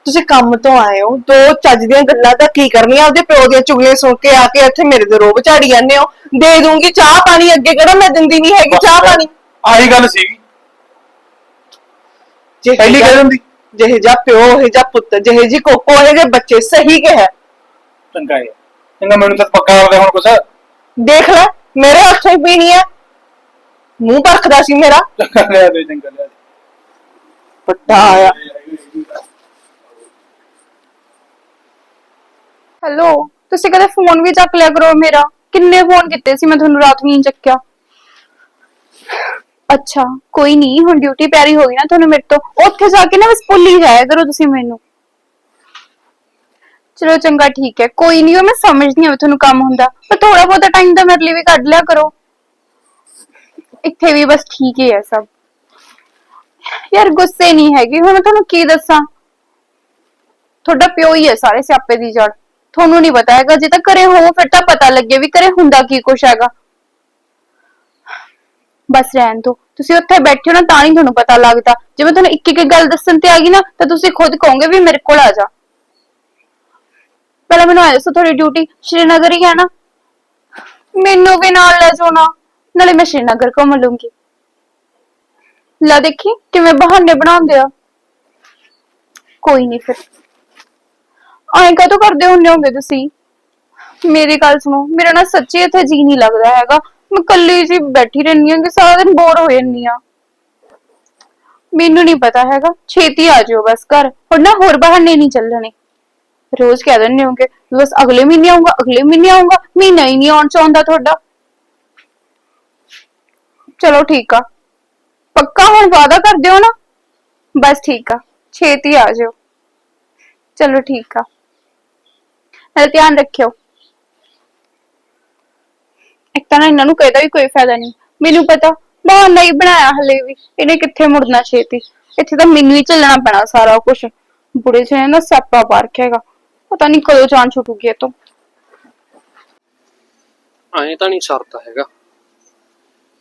ਤੁਸੀਂ ਕੰਮ ਤੋਂ ਆਏ ਹੋ ਦੋ ਚੱਜ ਦੀਆਂ ਗੱਲਾਂ ਤਾਂ ਕੀ ਕਰਨੀਆਂ ਆਪਦੇ ਪਿਓ ਦੀਆਂ ਚੁਗਲੀਆਂ ਸੁਣ ਕੇ ਆ ਕੇ ਇੱਥੇ ਮੇਰੇ ਦੇ ਰੋਬ ਝਾੜੀ ਜਾਂਦੇ ਹੋ। ਦੇ ਦੂੰਗੀ ਚਾਹ ਪਾਣੀ ਅੱਗੇ ਕਿਹੜਾ ਮੈਂ ਦਿੰਦੀ ਨਹੀਂ ਹੈਗੀ ਚਾਹ ਪਾਣੀ। ਆਹੀ ਗੱਲ ਸੀਗੀ। ਜਿਹੇ ਪਹਿਲੀ ਕਹਿ ਦਿੰਦੀ। ਜਿਹੇ ਜਾ ਪਿਓ ਇਹ ਜਾ ਪੁੱਤ ਜਿਹੇ ਜੀ ਕੋਕੋ ਇਹ ਜੇ ਬੱਚੇ ਸਹੀ ਕਿਹਾ। ਚੰਗਾ ਹੈ ਚੰਗਾ ਮੈਨੂੰ ਤਾਂ ਪੱਕਾ ਆਉਂਦਾ ਹੁਣ ਕੁਛ। ਦੇਖ ਲੈ ਮੇਰੇ ਹੱਥੋਂ ਹੀ ਪੀਣੀ ਆ। ਮੂੰਹ ਪਰਖਦਾ ਸੀ ਮੇਰਾ। ਚੰਗਾ ਲਿਆ ਦੇ ਚੰਗਾ ਲਿਆ ਦੇ। ਵੱਡਾ ਆਇਆ। ਹੈਲੋ ਤੁਸੀਂ ਕਦੇ ਫੋਨ ਵੀ ਚੱਕ ਲਿਆ ਕਰੋ ਮੇਰਾ। ਕਿੰਨੇ ਫੋਨ ਕੀਤੇ ਸੀ ਮੈਂ ਤੁਹਾਨੂੰ ਰਾਤ ਨੂੰ ਨਹੀਂ ਚੱਕਿਆ। ਅੱਛਾ ਕੋਈ ਨਹੀਂ ਹੁਣ ਡਿਊਟੀ ਪਿਆਰੀ ਹੋ ਗਈ ਨਾ ਤੁਹਾਨੂੰ ਮੇਰੇ ਤੋਂ। ਉੱਥੇ ਜਾ ਕੇ ਨਾ ਬਸ ਭੁੱਲ ਹੀ ਜਾਇਆ ਕਰੋ ਤੁਸੀਂ ਮੈਨੂੰ। ਚਲੋ ਚੰਗਾ ਠੀਕ ਹੈ। ਕੋਈ ਨਹੀਂ ਉਹ ਮੈਂ ਸਮਝਦੀ ਹਾਂ ਵੀ ਤੁਹਾਨੂੰ ਕੰਮ ਹੁੰਦਾ। ਪਰ ਥੋੜਾ ਬਹੁਤਾ ਟਾਈਮ ਤਾਂ ਮੇਰੇ ਲਈ ਵੀ ਕੱਢ ਲਿਆ ਕਰੋ। ਇੱਥੇ ਵੀ ਬਸ ਠੀਕ ਹੀ ਹੈ ਸਭ। ਯਾਰ ਗੁੱਸੇ ਨਹੀਂ ਹੈਗੀ। ਹੁਣ ਮੈਂ ਤੁਹਾਨੂੰ ਕੀ ਦੱਸਾਂ? ਤੁਹਾਡਾ ਪਿਓ ਹੀ ਹੈ ਸਾਰੇ ਸਿਆਪੇ ਦੀ ਜੜ ਤੁਹਾਨੂੰ ਨਹੀਂ ਪਤਾ ਹੈਗਾ। ਜੇ ਤਾਂ ਘਰੇ ਹੋ ਫਿਰ ਤਾਂ ਪਤਾ ਲੱਗੇ ਵੀ ਘਰੇ ਹੁੰਦਾ ਕੀ ਕੁਛ ਹੈਗਾ। ਬਸ ਰਹਿਣ ਦੋ ਤੁਸੀਂ ਉੱਥੇ ਬੈਠੇ ਹੋ ਨਾ ਤਾਂ ਨਹੀਂ ਤੁਹਾਨੂੰ ਪਤਾ ਲੱਗਦਾ। ਜੇ ਮੈਂ ਤੁਹਾਨੂੰ ਇੱਕ ਇੱਕ ਗੱਲ ਦੱਸਣ ਤੇ ਆ ਗਈ ਨਾ, ਤਾਂ ਤੁਸੀਂ ਖੁਦ ਕਹੋਗੇ ਵੀ ਮੇਰੇ ਕੋਲ ਆ ਜਾ। ਪਹਿਲਾਂ ਮੈਨੂੰ ਆਇਆ ਸੋ ਤੁਹਾਡੀ ਡਿਊਟੀ ਸ਼੍ਰੀਨਗਰ ਹੀ ਹੈ ਨਾ। ਮੈਨੂੰ ਵੀ ਨਾਲ ਲੈ ਜਾਓ ਨਾ, ਨਾਲੇ ਮੈਂ ਸ਼੍ਰੀਨਗਰ ਘੁੰਮ ਲੂੰਗੀ। ਲੈ ਦੇਖੀ, ਕਿਵੇਂ ਬਹਾਨੇ ਬਣਾਉਂਦੇ ਆ। ਕੋਈ ਨਹੀਂ ਫਿਰ। ਐਂ ਕਦੋਂ ਕਰਦੇ ਹੁੰਦੇ ਹੋਗੇ ਤੁਸੀਂ? ਮੇਰੀ ਗੱਲ ਸੁਣੋ, ਮੇਰਾ ਨਾ ਸੱਚੀ ਇੱਥੇ ਜੀ ਨਹੀਂ ਲੱਗਦਾ ਹੈਗਾ। ਮੈਂ ਕੱਲੀ ਜੀ ਬੈਠੀ ਰਹਿੰਦੀ ਹਾਂ ਕਿ ਸਾਰਾ ਦਿਨ ਬੋਰ ਹੋ ਜਾਂਦੀ ਆ ਮੈਨੂੰ ਨਹੀਂ ਪਤਾ ਹੈਗਾ, ਛੇਤੀ ਆ ਜਿਓ ਬਸ ਘਰ। ਹੁਣ ਨਾ ਹੋਰ ਬਹਾਨੇ ਨਹੀਂ ਚੱਲਣੇ। ਰੋਜ਼ ਕਹਿ ਦਿੰਦੇ ਹੋਗੇ ਬਸ ਅਗਲੇ ਮਹੀਨੇ ਆਉਂਗਾ ਅਗਲੇ ਮਹੀਨੇ ਆਉਂਗਾ ਮਹੀਨਾ ਹੀ ਨਹੀਂ ਆਉਣ ਚਾਹੁੰਦਾ ਤੁਹਾਡਾ। ਚਲੋ ਠੀਕ ਆ। ਪੱਕਾ ਹੁਣ ਵਾਅਦਾ ਕਰਦੇ ਹੋ ਨਾ? ਬਸ ਠੀਕ ਆ, ਛੇਤੀ ਆ ਜਾਓ। ਚਲੋ ਠੀਕ ਆ। ਨਾਲ ਧਿਆਨ ਰੱਖਿਓ। ਇੱਕ ਤਾਂ ਨਾ ਇਹਨਾਂ ਨੂੰ ਕਹਿਦਾ ਵੀ ਕੋਈ ਫਾਇਦਾ ਨਹੀਂ। ਮੈਨੂੰ ਪਤਾ, ਬਹਾਨਾ ਹੀ ਬਣਾਇਆ ਹਲੇ ਵੀ, ਇਹਨੇ ਕਿੱਥੇ ਮੁੜਨਾ ਛੇਤੀ। ਇੱਥੇ ਤਾਂ ਮੈਨੂੰ ਹੀ ਚੱਲਣਾ ਪੈਣਾ ਸਾਰਾ ਕੁਝ ਬੁੜੇ ਜਿਹੇ ਨੇ ਨਾ ਸਿਆਪਾ ਪਾਰਕ ਹੈਗਾ। ਪਤਾ ਨਹੀਂ ਕਦੋਂ ਜਾਨ ਛੁੱਟੂਗੀ ਇਹ ਤੋਂ। ਐਂ ਤਾਂ ਨਹੀਂ ਸਰਦਾ ਹੈਗਾ।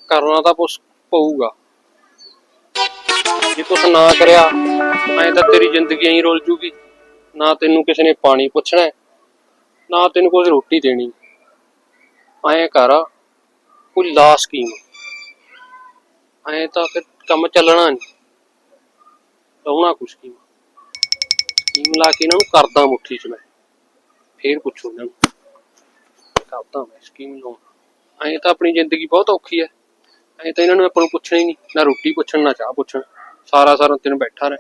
ਕਰਨਾ ਤਾਂ ਕੁਛ ਪਊਗਾ। ਜੇ ਕੁਛ ਨਾ ਕਰਿਆ ਐਂ ਤਾਂ ਤੇਰੀ ਜ਼ਿੰਦਗੀ ਐਂ ਰੁਲ ਜੂਗੀ। ਨਾ ਤੈਨੂੰ ਕਿਸੇ ਨੇ ਪਾਣੀ ਪੁੱਛਣਾ ਹੈ, ਨਾ ਤੈਨੂੰ ਕੁਝ ਰੋਟੀ ਦੇਣੀ। ਐਂ ਕਰ ਕੋਈ ਲਾ ਸਕੀਮ ਐਂ ਤਾਂ ਫਿਰ ਕੰਮ ਚੱਲਣਾ ਨਹੀਂ ਲਾਉਣਾ ਕੁਛ ਕੀ ਸਕੀਮ ਲਾ ਕੇ ਇਹਨਾਂ ਨੂੰ ਕਰਦਾ ਮੁੱਠੀ ਚ ਮੈਂ। ਫੇਰ ਪੁੱਛੂ ਇਹਨਾਂ ਨੂੰ। ਕਰਦਾ ਮੈਂ ਸਕੀਮ ਲਾਉਣਾ ਐਂ ਤਾਂ ਆਪਣੀ ਜ਼ਿੰਦਗੀ ਬਹੁਤ ਔਖੀ ਹੈ ਐਂ ਤਾਂ ਇਹਨਾਂ ਨੂੰ ਆਪਾਂ ਨੂੰ ਪੁੱਛਣਾ ਹੀ ਨਹੀਂ। ਨਾ ਰੋਟੀ ਪੁੱਛਣ, ਨਾ ਚਾਹ ਪੁੱਛਣ। ਸਾਰਾ ਸਾਰਾ ਦਿਨ ਬੈਠਾ ਰਹਿ।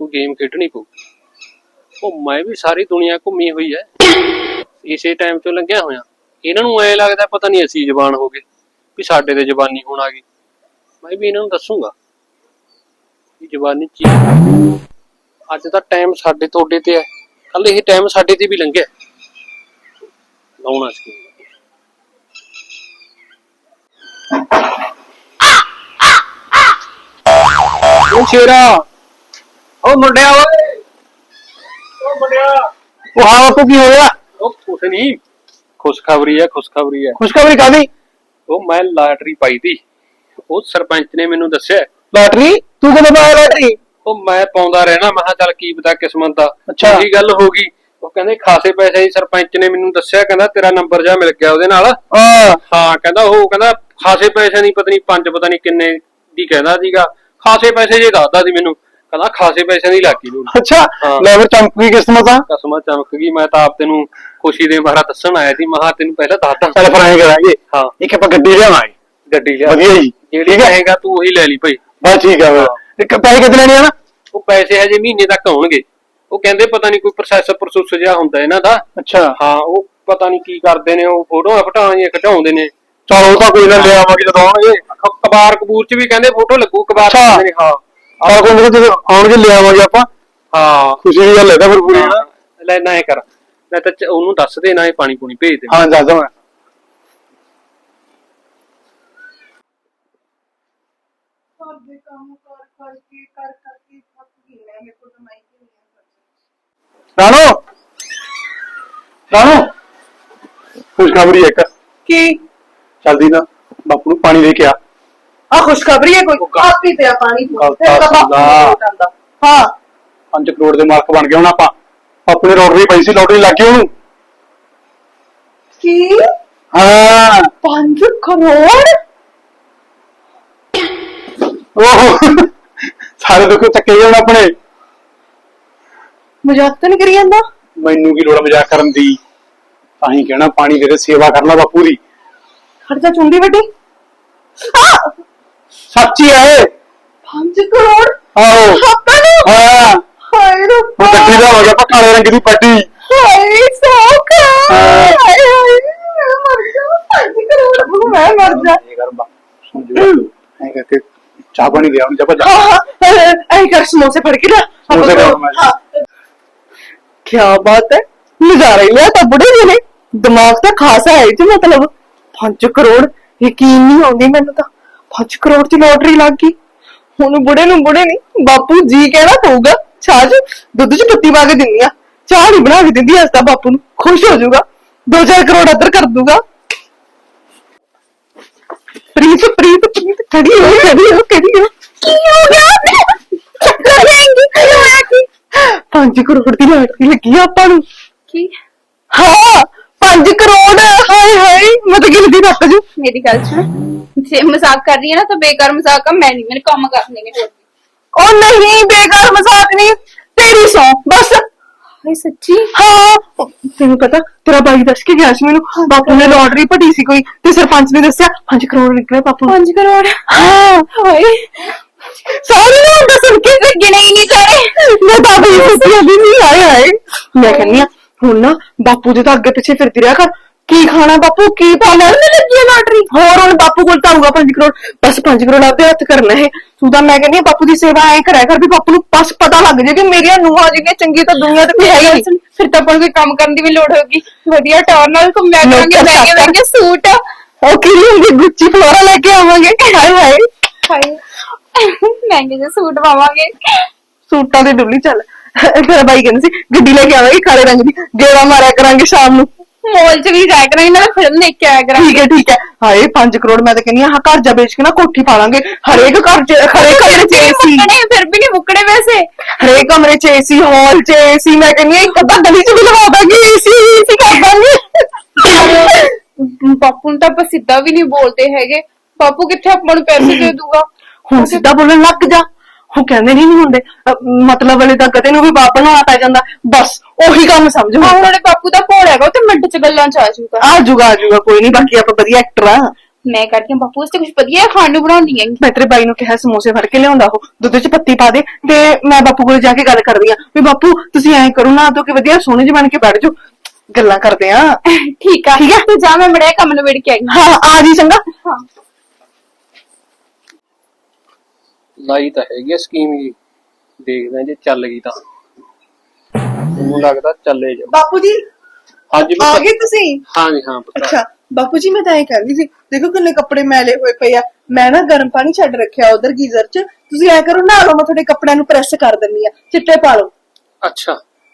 ਕੋਈ ਗੇਮ ਖੇਡਣੀ ਪਊ। ਉਹ ਮੈਂ ਵੀ ਸਾਰੀ ਦੁਨੀਆ ਘੁੰਮੀ ਹੋਈ ਹੈ ਇਸੇ ਟਾਈਮ ਤੋਂ ਲੰਘਿਆ ਹੋਇਆ। ਇਹਨਾਂ ਨੂੰ ਐ ਲੱਗਦਾ ਪਤਾ ਨਹੀਂ ਅਸੀਂ ਜ਼ਬਾਨ ਹੋ ਗਏ, ਵੀ ਸਾਡੇ ਤੇ ਜ਼ਬਾਨੀ ਹੋਣ ਆ ਗਈ। ਮੈਂ ਵੀ ਇਹਨਾਂ ਨੂੰ ਦੱਸੂਗਾ। ਵੀ ਜ਼ਬਾਨੀ ਕੀ ਅੱਜ ਦਾ ਟਾਈਮ ਸਾਡੇ ਤੁਹਾਡੇ ਤੇ ਹੈ। ਕੱਲ ਇਹ ਟਾਈਮ ਸਾਡੇ ਤੇ ਵੀ ਲੰਘਿਆ ਲਾਉਣਾ ਸੀ। ਉਹ ਸ਼ੇਰਾ। ਉਹ ਮੁੰਡਿਆ ਓਏ। ਉਹ ਮੁੰਡਿਆ। ਉਹ ਹਾਂ ਬਾਪੂ ਕੀ ਹੋਇਆ ਉਹ ਕੁਛ ਨਹੀਂ। ਖੁਸ਼ਖਬਰੀ ਹੈ ਖੁਸ਼ਖਬਰੀ ਹੈ। ਖੁਸ਼ਖਬਰੀ ਕਾਦੀ ਉਹ ਮੈਂ ਲਾਟਰੀ ਪਾਈ ਤੀ। ਉਹ ਸਰਪੰਚ ਨੇ ਮੈਨੂੰ ਦੱਸਿਆ ਲਾਟਰੀ? ਤੂੰ ਕਦੋਂ ਪਾਇਆ ਲਾਟਰੀ? ਉਹ ਮੈਂ ਪਾਉਂਦਾ ਰਹਿਣਾ ਮੈਂ ਕਿਹਾ ਚੱਲ ਕੀ ਪਤਾ ਕਿਸਮਤ ਦਾ। ਅੱਛਾ। ਉਹੀ ਗੱਲ ਹੋ ਗਈ। ਉਹ ਕਹਿੰਦੇ ਖਾਸੇ ਪੈਸੇ ਹੀ ਸਰਪੰਚ ਨੇ ਮੈਨੂੰ ਦੱਸਿਆ ਕਹਿੰਦਾ ਤੇਰਾ ਨੰਬਰ ਜਾ ਮਿਲ ਗਿਆ ਉਹਦੇ ਨਾਲ। ਹਾਂ ਹਾਂ ਕਹਿੰਦਾ ਉਹ ਕਹਿੰਦਾ ਖਾਸੇ ਪੈਸੇ ਨਹੀਂ ਪਤਾ ਨਹੀਂ ਪੰਜ ਪਤਾ ਨਹੀਂ ਕਿੰਨੇ ਦੀ ਕਹਿੰਦਾ ਸੀਗਾ। ਖਾਸੇ ਪੈਸੇ ਜੇ ਦੱਸਦਾ ਸੀ ਮੈਨੂੰ ਕਹਿੰਦਾ ਖਾਸੇ ਪੈਸਿਆਂ ਦੀ ਲੱਗੀ ਨੂੰ ਅੱਛਾ ਹਾਂ। ਲੈ ਫਿਰ ਚਮਕ ਗਈ ਕਿਸਮਤ ਆ ਕਸਮਾਂ ਚਮਕ ਗਈ ਮੈਂ ਤਾਂ ਆਪ ਤੈਨੂੰ ਖੁਸ਼ੀ ਦੇ ਮਾਰਾ ਦੱਸਣ ਆਇਆ ਸੀ ਮਹਾ ਤੈਨੂੰ ਪਹਿਲਾਂ ਦੱਸਦਾ। ਚੱਲ ਫਿਰ ਐਂ ਕਰਾਂਗੇ। ਹਾਂ। ਇੱਕ ਆਪਾਂ ਗੱਡੀ ਲਿਆਵਾਂਗੇ। ਗੱਡੀ ਲਿਆ। ਵਧੀਆ ਜੀ। ਜਿਹੜੀ ਠੀਕ ਹੈ ਕਹੇਗਾ ਤੂੰ ਉਹੀ ਲੈ ਲਈ ਭਾਈ। ਬਸ ਠੀਕ ਆ ਫਿਰ। ਇੱਕ ਪੈਸੇ ਕਿੱਥੇ ਲੈਣੇ ਆ ਨਾ? ਉਹ ਪੈਸੇ ਹਜੇ ਮਹੀਨੇ ਤੱਕ ਆਉਣਗੇ। ਉਹ ਕਹਿੰਦੇ ਪਤਾ ਨਹੀਂ ਕੋਈ ਪ੍ਰੋਸੈਸ ਪ੍ਰੋਸੈਸ ਜਿਹਾ ਹੁੰਦਾ ਇਹਨਾਂ ਦਾ। ਅੱਛਾ। ਹਾਂ ਉਹ ਪਤਾ ਨਹੀਂ ਕੀ ਕਰਦੇ ਨੇ ਉਹ ਫੋਟੋਆਂ ਫਟਾਉਣ ਜਾਂ ਘਟਾਉਂਦੇ ਨੇ। ਚਲ ਉਹ ਤਾਂ ਕੋਈ ਨਾ ਲੈ ਆਵਾਂਗੇ ਜਦੋਂ ਆਉਣਗੇ। ਕਬਾਰ ਕਬੂਰ ਚ ਵੀ ਕਹਿੰਦੇ ਫੋਟੋ ਲੱਗੂ ਕਬਾਰ ਚ ਨੇ ਹਾਂ। ਆ ਕੋਈ ਨਾ ਜਦੋਂ ਆਉਣਗੇ ਲੈ ਆਵਾਂਗੇ ਆਪਾਂ। ਹਾਂ। ਖੁਸ਼ੀ ਦੀ ਗੱਲ ਹੈ ਤਾਂ ਫਿਰ ਪੂਰੀ ਨਾ? ਲੈ ਨਾ ਇਹ ਕਰ। ਮੈਂ ਤਾਂ ਉਹਨੂੰ ਦੱਸ ਦੇ ਨਾ ਇਹ ਪਾਣੀ ਪੂਣੀ ਭੇਜ ਦੇ। ਹਾਂ ਦੱਸ ਦਵਾਂ। ਕਰਦੇ ਕੰਮ ਕਰ ਕਰਕੇ ਕਰ ਕਰਕੇ ਥੱਕ ਗਈ ਮੈਂ ਮੇਰੇ ਕੋਲ ਮੈਂ ਹੀ ਨਹੀਂ ਰਾਣੋ! ਰਾਣੋ! ਖੁਸ਼ਖਬਰੀ ਇੱਕ। ਕੀ? ਚੱਲਦੀ ਨਾ ਬਾਪੂ ਨੂੰ ਪਾਣੀ ਦੇ ਕੇ ਆ। ਆ ਖੁਸ਼ਖਬਰੀ ਹੈ ਕੋਈ? ਆਪ ਹੀ ਪਿਆ ਪਾਣੀ ਫਿਰ ਤਾਂ ਬਾਪੂ ਨੂੰ ਲੋਟ ਆਉਂਦਾ। ਹਾਂ। 5 ਕਰੋੜ ਦੇ ਮਾਲਕ ਬਣ ਗਏ ਹੁਣ ਆਪਾਂ। ਬਾਪੂ ਨੇ ਲੋਟਰੀ ਪਈ ਸੀ ਲੋਟਰੀ ਲੱਗ ਗਈ ਉਹਨੂੰ। ਕੀ? ਹਾਂ। 5 ਕਰੋੜ? ਓਹ ਸਾਰੇ ਦੁੱਖ ਚੱਕੇ ਹੁਣ ਆਪਣੇ। ਮਜ਼ਾਕ ਤਾਂ ਨਹੀਂ ਕਰੀ ਜਾਂਦਾ? ਮੈਨੂੰ ਕੀ ਲੋੜ ਆ ਮਜ਼ਾਕ ਕਰਨ ਦੀ? ਤਾਂ ਹੀ ਕਹਿਣਾ ਪਾਣੀ ਦੇ ਦੇ ਸੇਵਾ ਕਰਨਾ ਬਾਪੂ ਦੀ। ਖਰਚਾ ਚੁੰਡੀ ਵੱਡੀ। ਆ! ਸੱਚੀ ਹੈ 5 ਕਰੋੜ? ਆਹੋ। ਨੂੰ? ਹਾਂ। ਹਾਏ ਰੱਬਾ। ਹੁਣ ਗੱਡੀ ਦਾ ਹੋ ਗਿਆ ਆਪਾਂ ਕਾਲੇ ਰੰਗ ਦੀ ਪੱਟੀ ਹਾਏ ਸੌਖਾ। ਹਾਏ ਹਾਏ ਮੈਂ ਮਰ ਜਾ। 5 ਕਰੋੜ। ਮੈਂ ਮਰ ਜਾ। ਇਹ ਕਰ ਬਾ ਸਮਝੋ ਐ ਕਰਕੇ ਚਾਹ ਪਾਣੀ ਲਿਆ ਹੁਣ ਜਬਰ ਹਾਂ ਹਾਂ ਐਂ ਕਰ ਸਮੋਸੇ ਫੜ ਕੇ ਨਾ ਸਮੋਸੇ ਲਿਆਓ ਮੈਂ। ਕੀ ਬਾਤ ਹੈ। ਨਜ਼ਾਰਾ ਹੀ ਲਿਆ ਤਾਂ ਬੁੜੇ ਜੀ ਨੇ। ਦਿਮਾਗ ਤਾਂ ਖਾਸਾ ਹੈ ਜੀ ਮਤਲਬ 5 ਕਰੋੜ ਯਕੀਨ ਨਹੀਂ ਆਉਂਦੀ ਮੈਨੂੰ ਤਾਂ। 5 ਕਰੋੜ ਦੀ ਲੋਟਰੀ ਲੱਗ ਗਈ। ਹੁਣ ਬੁੜੇ ਨੂੰ ਬੁੜੇ ਨਹੀਂ ਬਾਪੂ ਜੀ ਕਹਿਣਾ ਪਊਗਾ ਚ ਦੁੱਧ ਚ ਪੱਤੀ ਪਾ ਕੇ ਦਿੰਦੀ ਆ। ਚਾਹ ਨਹੀਂ ਬਣਾ ਕੇ ਦਿੰਦੀ ਅੱਜ ਤਾਂ ਬਾਪੂ ਨੂੰ। ਖੁਸ਼ ਹੋ ਜਾਊਗਾ। 2-4 ਕਰੋੜ ਅਦਰ ਕਰ ਦੂਗਾ। ਪ੍ਰੀਤ ਪ੍ਰੀਤ ਪ੍ਰੀਤ ਖੜੀ ਹੋ ਖੜੀ ਹੋ ਖੜੀ ਹੋ। ਕੀ ਹੋ ਗਿਆ ਚੱਕਰ ਲੈਂਗੀ ਕੀ ਹੋਇਆ ਕੀ? 5 ਕਰੋੜ ਦੀ ਲਾਟਰੀ ਲੱਗੀ ਆ ਆਪਾਂ ਨੂੰ। ਕੀ? ਹਾਂ 5 ਕਰੋੜ ਹਾਏ ਹਾਏ ਮੈਂ ਤਾਂ ਗਿਣਦੀ ਰੱਖ ਜੂ। ਮੇਰੀ ਗੱਲ ਸੁਣ। ਜੇ ਮਜ਼ਾਕ ਕਰ ਰਹੀ ਹੈ ਨਾ ਤਾਂ ਬੇਕਾਰ ਮਜ਼ਾਕ ਆ ਮੈਂ ਨਹੀਂ ਮੇਰੇ ਕੰਮ ਕਰਨੇ ਨੇ। ਉਹ ਨਹੀਂ ਬੇਕਾਰ ਮਜ਼ਾਕ ਨਹੀਂ। ਤੇਰੀ ਸੌ ਬਸ। ਹਾਏ ਸੱਚੀ? ਹਾਂ। ਤੈਨੂੰ ਪਤਾ ਤੇਰਾ ਬਾਈ ਦੱਸ ਕੇ ਗਿਆ ਸੀ ਮੈਨੂੰ। ਬਾਪੂ ਨੇ ਲੋਟਰੀ ਭੱਟੀ ਸੀ ਕੋਈ ਤੇ ਸਰਪੰਚ ਨੇ ਦੱਸਿਆ 5 ਕਰੋੜ ਨਿਕਲੇ ਬਾਪੂ। ਨੂੰ 5 ਕਰੋੜ? ਹਾਂ ਹਾਏ। ਸਾਰੇ ਲੋਕ ਤਾਂ ਸੁਣ ਕੇ ਗਿਣੇ ਹੀ ਨਹੀਂ ਸਾਰੇ। ਮੈਂ ਤਾਂ ਵੀ ਸੋਚਿਆ ਵੀ ਨਹੀਂ ਆਏ ਹਾਏ। ਮੈਂ ਕਹਿੰਨੀ ਆ ਹੁਣ ਨਾ ਬਾਪੂ ਦੇ ਤਾਂ ਅੱਗੇ ਪਿੱਛੇ ਫਿਰਦੀ ਰਿਹਾ ਕਰ। ਕੀ ਖਾਣਾ ਬਾਪੂ? ਕੀ ਪਾਣਾ ਨਾ ਲੱਗੀ ਲਾਟਰੀ ਹੋਰ ਹੁਣ ਬਾਪੂ ਕੋਲ ਤਾਂ ਆਊਗਾ 5 ਕਰੋੜ। ਬਸ 5 ਕਰੋੜ ਆਪੇ ਹੱਥ ਕਰਨਾ ਹੈ। ਤੂੰ ਤਾਂ ਮੈਂ ਕਹਿੰਨੀ ਆ ਬਾਪੂ ਦੀ ਸੇਵਾ ਐ ਕਰਿਆ ਕਰ ਵੀ ਬਾਪੂ ਨੂੰ ਬਸ ਪਤਾ ਲੱਗ ਜੇ ਕਿ ਮੇਰੀਆਂ ਨੂੰਹਾਂ ਜਿਹੜੀਆਂ ਚੰਗੀ ਤਾਂ ਦੁਨੀਆ ਤੇ ਕੋਈ ਹੈ ਹੀ ਨਹੀਂ। ਫਿਰ ਤਾਂ ਆਪਾਂ ਨੂੰ ਕੋਈ ਕੰਮ ਕਰਨ ਦੀ ਵੀ ਲੋੜ ਹੋਗੀ ਵਧੀਆ ਟੌਰ ਨਾਲ ਘੁੰਮਿਆ ਕਰਾਂਗੇ ਮਹਿੰਗੇ ਮਹਿੰਗੇ ਸੂਟ। ਉਹ ਕੀ ਹੁੰਦੀ ਗੁੱਚੀ ਫਲੋਰਾ ਲੈ ਕੇ ਆਵਾਂਗੇ। ਹਾਏ ਹਾਏ। ਹਾਏ ਮਹਿੰਗੇ ਜਿਹੇ ਸੂਟ ਪਾਵਾਂਗੇ। ਸੂਟਾਂ ਦੇ ਡੁੱਲੀ ਚੱਲ। ਤੇਰਾ ਬਾਈ ਕਹਿੰਦਾ ਸੀ ਗੱਡੀ ਲੈ ਕੇ ਆਵਾਂਗੇ ਕਾਲੇ ਰੰਗ ਦੀ। ਗੇੜਾ ਮਾਰਿਆ ਕਰਾਂਗੇ ਸ਼ਾਮ ਨੂੰ। ਮੋਲ 'ਚ ਵੀ ਜਾਇਆ ਕਰਾਂਗੇ ਨਾਲ ਫਿਲਮ ਦੇਖ ਕੇ ਆਇਆ ਕਰਾਂਗੇ। ਠੀਕ ਹੈ ਠੀਕ ਹੈ। ਹਾਏ 5 ਕਰੋੜ ਮੈਂ ਤਾਂ ਕਹਿੰਦੀ ਹਾਂ ਘਰ ਜਾ ਵੇਚ ਕੇ ਨਾ ਕੋਠੀ ਪਾ ਲਾਂਗੇ। ਹਰੇਕ ਘਰ ਚ ਹਰੇਕ ਕਮਰੇ ਚ ਏਸੀ। ਮੁੱਕਣੇ ਫਿਰ ਵੀ ਨਹੀਂ ਮੁੱਕਣੇ ਵੈਸੇ। ਹਰੇਕ ਕਮਰੇ ਚ ਏਸੀ ਹਾਲ ਚ ਏਸੀ। ਮੈਂ ਕਹਿੰਦੀ ਹਾਂ ਇੱਕ ਅੱਧਾ ਗਲੀ ਚ ਵੀ ਲਵਾ ਦਾਂਗੇ ਏਸੀ ਏਸੀ ਕਰ ਦਾਂਗੇ। ਬਾਪੂ ਨੂੰ ਤਾਂ ਆਪਾਂ ਸਿੱਧਾ ਵੀ ਨਹੀਂ ਬੋਲਦੇ ਹੈਗੇ। ਬਾਪੂ ਕਿੱਥੇ ਆਪਾਂ ਨੂੰ ਪੈਸੇ ਦੇ ਦੂਗਾ ਹੁਣ ਸਿੱਧਾ ਬੋਲਣ ਲੱਗ ਜਾ। ਉਹ ਕਹਿੰਦੇ ਨਹੀਂ ਹੁੰਦੇ। ਮਤਲਬ ਵਾਲੇ ਤਾਂ ਕਦੇ ਨੂੰ ਵੀ ਬਾਪ ਬਣਾਉਣਾ ਪੈ ਜਾਂਦਾ। ਬਸ ਉਹੀ ਕੰਮ ਸਮਝ। ਹਾਂ ਹੁਣ ਉਹਨੇ ਬਾਪੂ ਦਾ ਭੋਲ ਹੈਗਾ ਉਹ ਤੇ ਮਿੰਟ 'ਚ ਗੱਲਾਂ 'ਚ ਆ ਜਾਊਗਾ। ਆ ਜੂਗਾ ਆ ਜੂਗਾ ਕੋਈ ਨਹੀਂ ਬਾਕੀ ਆਪਾਂ ਵਧੀਆ ਐਕਟਰ ਆ। ਮੈਂ ਕਰਦੀ ਹਾਂ ਬਾਪੂ ਵਾਸਤੇ ਕੁਝ ਵਧੀਆ ਖਾਣ ਨੂੰ ਬਣਾਉਂਦੀ ਹਾਂ ਮੈਂ ਤੇਰੇ ਬਾਈ ਨੂੰ ਕਿਹਾ ਸਮੋਸੇ ਫੜ ਕੇ ਲਿਆਉਂਦਾ ਉਹ ਦੁੱਧ 'ਚ ਪੱਤੀ ਪਾ ਦੇ ਤੇ ਮੈਂ ਬਾਪੂ ਕੋਲ ਜਾ ਕੇ ਗੱਲ ਕਰਦੀ ਆ ਵੀ ਬਾਪੂ ਤੁਸੀਂ ਐਂ ਕਰੋ ਨਾ ਤੋਂ ਕਿ ਵਧੀਆ ਸੋਹਣੇ ਜਿਹੇ ਬਣ ਕੇ ਬੈਠ ਜਾਓ। ਗੱਲਾਂ ਕਰਦੇ ਆ ਠੀਕ ਆ ਠੀਕ ਆ। ਤੂੰ ਜਾ ਮੈਂ ਮੜਿਆ ਕੰਮ ਨੂੰ ਵੇੜ ਕੇ ਆਈ ਹਾਂ ਆ ਜੀ ਚੰਗਾ। ਹਾਂ। ਲਾਈ ਤਾਂ ਹੈਗੀ ਆ ਸਕੀਮ ਜੀ। ਦੇਖਦੇ ਹਾਂ ਜੇ ਚੱਲ ਗਈ ਤਾਂ। ਮੈਨੂੰ ਲੱਗਦਾ ਚੱਲੇ ਜਾ ਬਾਪੂ ਜੀ ਹਾਂਜੀ ਆ ਪੁੱਤ। ਗਏ ਤੁਸੀਂ? ਹਾਂਜੀ ਹਾਂ ਪੁੱਤ। ਅੱਛਾ ਬਾਪੂ ਜੀ ਮੈਂ ਤਾਂ ਇਹ ਕਹਿੰਦੀ ਸੀ ਦੇਖੋ ਕਿੰਨੇ ਕੱਪੜੇ ਮੈਲੇ ਹੋਏ ਪਏ ਆ। ਮੈਂ ਨਾ ਗਰਮ ਪਾਣੀ ਛੱਡ ਰੱਖਿਆ ਉਧਰ ਗੀਜ਼ਰ 'ਚ। ਤੁਸੀਂ ਐ ਕਰੋ ਨਾ ਲਓ ਮੈਂ ਤੁਹਾਡੇ ਕੱਪੜਿਆਂ ਨੂੰ ਪ੍ਰੈਸ ਕਰ ਦਿੰਨੀ ਆ ਚਿੱਟੇ ਪਾ ਲਓ। ਅੱਛਾ।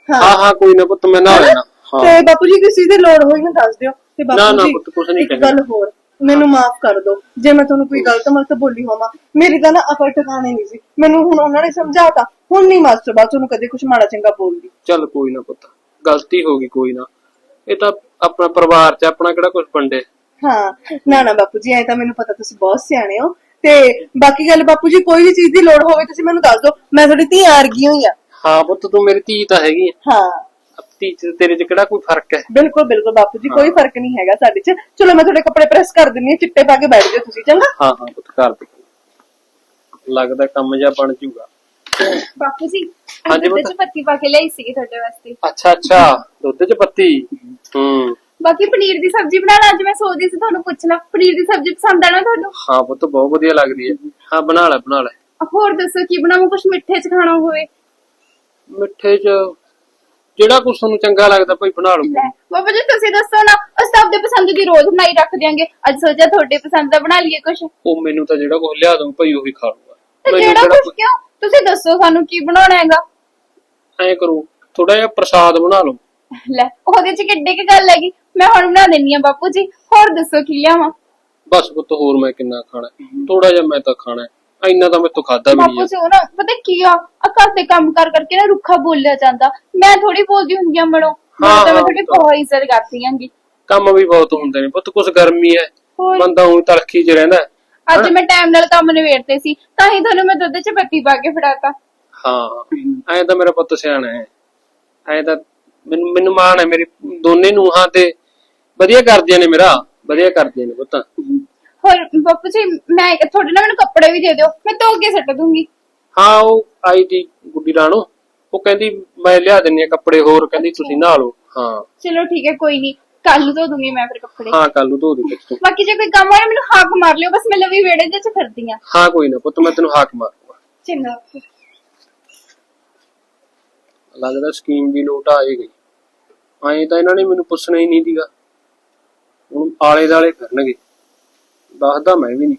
ਹਾਂ। ਹਾਂ ਹਾਂ ਕੋਈ ਨਾ ਪੁੱਤ ਮੈਂ ਨਾ ਲੈਣਾ ਹਾਂ। ਤੇ ਬਾਪੂ ਜੀ ਕਿਸੇ ਦੀ ਲੋੜ ਹੋਈ ਨਾ ਦੱਸ ਦਿਓ। ਤੇ ਨਾ, ਬਾਪੂ ਨਾ ਜੀ ਪੁੱਤ, ਕੁਛ ਨੀ ਇੱਕ। ਗੱਲ ਹੋਰ। ਮੈਨੂੰ ਮਾਫ ਕਰ ਦਿਓ ਜੇ ਮੈਂ ਤੁਹਾਨੂੰ ਕੋਈ ਗਲਤ ਮਲਤ ਬੋਲੀ ਹੋਵਾਂ ਮੇਰੀ ਤਾਂ ਨਾ ਅਕਲ ਟਿਕਾਣੇ ਨਹੀਂ ਸੀ। ਮੈਨੂੰ ਹੁਣ ਉਹਨਾਂ ਨੇ ਸਮਝਾਤਾ। ਹੁਣ ਨਹੀਂ ਮਾਸਟਰ ਬਾਅਦ ਤੁਹਾਨੂੰ ਕਦੇ ਕੁਝ ਮਾੜਾ ਚੰਗਾ ਬੋਲਦੀ। ਚੱਲ ਕੋਈ ਨਾ ਪੁੱਤ ਗਲਤੀ ਹੋ ਗਈ ਕੋਈ ਨਾ। ਇਹ ਤਾਂ ਆਪਣਾ ਪਰਿਵਾਰ ਚ ਆਪਣਾ ਕਿਹੜਾ ਕੁਝ ਵੰਡੇ। ਹਾਂ ਨਾ ਨਾ ਬਾਪੂ ਜੀ ਐ ਤਾਂ ਮੈਨੂੰ ਪਤਾ ਤੁਸੀਂ ਬਹੁਤ ਸਿਆਣੇ ਹੋ। ਤੇ ਬਾਕੀ ਗੱਲ ਬਾਪੂ ਜੀ ਕੋਈ ਵੀ ਚੀਜ਼ ਦੀ ਲੋੜ ਹੋਵੇ ਤੁਸੀਂ ਮੈਨੂੰ ਦੱਸ ਦਿਓ। ਮੈਂ ਤੁਹਾਡੀ ਧੀ ਆਰਗੀ ਹੋਈ ਆ। ਹਾਂ ਪੁੱਤ ਤੂੰ ਮੇਰੀ ਧੀ ਤਾਂ ਹੈਗੀ ਆ। ਹਾਂ। ਧੀ ਚ ਤੇਰੇ ਚ ਕਿਹੜਾ ਕੋਈ ਫ਼ਰਕ ਹੈ? ਬਿਲਕੁਲ ਬਿਲਕੁਲ ਬਾਪੂ ਜੀ ਕੋਈ ਫ਼ਰਕ ਨਹੀਂ ਹੈਗਾ ਸਾਡੇ 'ਚ। ਚਲੋ ਮੈਂ ਤੁਹਾਡੇ ਕੱਪੜੇ ਪ੍ਰੈਸ ਕਰ ਦਿੰਨੀ ਆ ਚਿੱਟੇ ਪਾ ਕੇ ਬੈਠ ਜਾਓ ਤੁਸੀਂ ਚੰਗਾ? ਹਾਂ ਹਾਂ ਪੁੱਤ ਕਰ ਦੇ। ਲੱਗਦਾ ਕੰਮ ਜਿਹਾ ਬਣ ਜੂਗਾ। ਬਾਪੂ ਜੀ ਹਾਂਜੀ ਦੁੱਧ ਪੁੱਤ। ਚ ਪੱਤੀ। ਪਾ ਕੇ ਲਈ ਸੀ ਤੁਹਾਡੇ ਵਾਸਤੇ। ਅੱਛਾ ਅੱਛਾ ਦੁੱਧ ਚ ਪੱਤੀ? ਹੂੰ। ਬਾਕੀ ਪਨੀਰ ਦੀ ਸਬਜ਼ੀ ਬਣਾਉਣਾ ਅੱਜ ਮੈਂ ਸੋਚਦੀ ਸੀ ਤੁਹਾਨੂੰ ਪੁੱਛਣਾ ਪਨੀਰ ਦੀ ਸਬਜ਼ੀ ਪਸੰਦ ਆ ਨਾ ਤੁਹਾਨੂੰ? ਹਾਂ ਪੁੱਤ ਬਹੁਤ ਵਧੀਆ ਲੱਗਦੀ ਹੈ। ਹਾਂ ਬਣਾ ਲੈ ਬਣਾ ਲੈ। ਹੋਰ ਦੱਸੋ ਕੀ ਬਣਾਵਾਂ ਕੁਝ ਮਿੱਠੇ ਚ ਖਾਣਾ ਹੋਵੇ? ਮਿੱਠੇ ਚ ਜਿਹੜਾ ਕੁਛ ਤੁਹਾਨੂੰ ਚੰਗਾ ਲੱਗਦਾ ਭਾਈ ਬਣਾ ਲਓ। ਬਾਬਾ ਜੀ ਤੁਸੀਂ ਦੱਸੋ ਨਾ ਅਸੀਂ ਤਾਂ ਆਪਦੇ ਪਸੰਦ ਦੀ ਰੋਜ਼ ਬਣਾਈ ਰੱਖ ਦਿਆਂਗੇ। ਅੱਜ ਸੋਚਿਆ ਤੁਹਾਡੇ ਪਸੰਦ ਦਾ ਬਣਾ ਲਈਏ ਕੁਝ ਉਹ ਮੈਨੂੰ ਤਾਂ ਜਿਹੜਾ ਕੁਛ ਲਿਆ ਦਊ ਭਾਈ ਉਹੀ ਖਾ ਲੂਗਾ ਤੇ ਜਿਹੜਾ ਕੁਝ ਕਿਉਂ? ਤੁਸੀਂ ਦੱਸੋ ਸਾਨੂੰ ਕੀ ਬਣਾਉਣਾ ਹੈਗਾ। ਐ ਕਰੋ ਥੋੜਾ ਜਿਹਾ ਪ੍ਰਸਾਦ ਬਣਾ ਲਓ। ਲੈ ਉਹਦੇ ਚ ਕਿੱਡੀ ਕੀ ਗੱਲ ਹੈਗੀ। ਮੈਂ ਹੁਣ ਬਣਾ ਦਿੰਨੀ ਆ ਬਾਪੂ ਜੀ। ਹੋਰ ਦੱਸੋ ਕੀ ਲਿਆਵਾਂ। ਬਸ ਪੁੱਤ ਹੋਰ ਮੈਂ ਕਿੰਨਾ ਖਾਣਾ। ਥੋੜਾ ਜਿਹਾ ਮੈਂ ਤਾਂ ਖਾਣਾ। ਇੰਨਾ ਤਾਂ ਮੈਂ ਤੋਂ ਖਾਦਾ ਵੀ ਬਾਪੂ ਨਹੀਂ ਜੀ ਉਹ ਨਾ ਪਤਾ ਕੀ ਆ? ਆ ਘਰ ਦੇ ਕੰਮ ਕਰ ਕਰਕੇ ਨਾ ਰੁੱਖਾ ਬੋਲਿਆ ਜਾਂਦਾ। ਮੈਂ ਥੋੜੀ ਬੋਲਦੀ ਹੁੰਦੀ ਆ ਮੜੋ। ਮੈਂ ਹਾਂ, ਤਾਂ ਮੈਂ ਹਾਂ, ਥੋੜੀ ਬਹੁਤ ਇੱਜ਼ਤ ਕਰਦੀ ਆਂਗੀ। ਕੰਮ ਵੀ ਬਹੁਤ ਹੁੰਦੇ ਨੇ ਪੁੱਤ ਕੁਛ ਗਰਮੀ ਹੋਰ। ਬੰਦਾ ਉਹ ਤਲਖੀ 'ਚ ਰਹਿੰਦਾ ਹੈ। ਅੱਜ ਮੈਂ ਟਾਈਮ ਨਾਲ ਕੰਮ ਨਿਬੇੜਤੇ ਸੀ ਤਾਂ ਹੀ ਤੁਹਾਨੂੰ ਮੈਂ ਦੁੱਧ ਚ ਪੱਤੀ ਪਾ ਕੇ ਫੜਾਤਾ। ਹਾਂ ਐਂ ਤਾਂ ਮੇਰਾ ਪੁੱਤ ਸਿਆਣਾ ਹੈ ਐਂ ਤਾਂ ਮੈਨੂੰ ਮੈਨੂੰ ਮਾਣ ਹੈ ਮੇਰੀ ਦੋਨੇ ਨੂੰਹਾਂ ਤੇ ਵਧੀਆ ਕਰਦੀਆਂ ਨੇ ਮੇਰਾ ਵਧੀਆ ਕਰਦੀਆਂ ਨੇ ਪੁੱਤ। ਹੋਰ ਬਾਪੂ ਜੀ ਮੈਂ ਤੁਹਾਡੇ ਨਾਲ ਮੈਨੂੰ ਕੱਪੜੇ ਵੀ ਦੇ ਦਿਓ। ਮੈਂ ਧੋ ਕੇ ਸੱਟ ਦੂੰਗੀ। ਹਾਂ ਉਹ ਆਈ ਦੀ ਗੁੱਡੀ ਰਾਣੋ ਉਹ ਕਹਿੰਦੀ ਮੈਂ ਲਿਆ ਦਿੰਨੀ ਆ ਕੱਪੜੇ ਹੋਰ ਕਹਿੰਦੀ ਤੁਸੀਂ ਨਹਾ ਲਓ ਹਾਂ। ਚਲੋ ਠੀਕ ਹੈ ਕੋਈ ਨਹੀਂ। ਕੱਲ ਨੂੰ ਧੋ ਦੂੰਗੀ ਮੈਂ ਫਿਰ ਕੱਪੜੇ। ਹਾਂ ਕੱਲ ਨੂੰ ਧੋ ਦੇ ਪੁੱਤ ਬਾਕੀ ਜੇ ਕੋਈ ਕੰਮ ਹੋਇਆ ਮੈਨੂੰ ਹਾਕ ਮਾਰ ਲਿਓ। ਬਸ ਮੈਂ ਲਵੀ ਵੇੜੇ ਦੇ ਚ ਫਿਰਦੀ ਆ ਹਾਂ ਕੋਈ ਨਾ ਪੁੱਤ ਮੈਂ ਤੈਨੂੰ ਹਾਕ ਮਾਰੂੰਗਾ। ਚੰਗਾ ਲੱਗਦਾ ਸਕੀਮ ਦੀ ਨੋਟ ਆ ਹੀ ਗਈ। ਐਂ ਤਾਂ ਇਹਨਾਂ ਨੇ ਮੈਨੂੰ ਪੁੱਛਣਾ ਹੀ ਨਹੀਂ ਦੀਗਾ ਹੁਣ ਆਲੇ ਦਾਲੇ ਕਰਨਗੇ। ਦੱਸਦਾ ਮੈਂ ਵੀ ਨਹੀਂ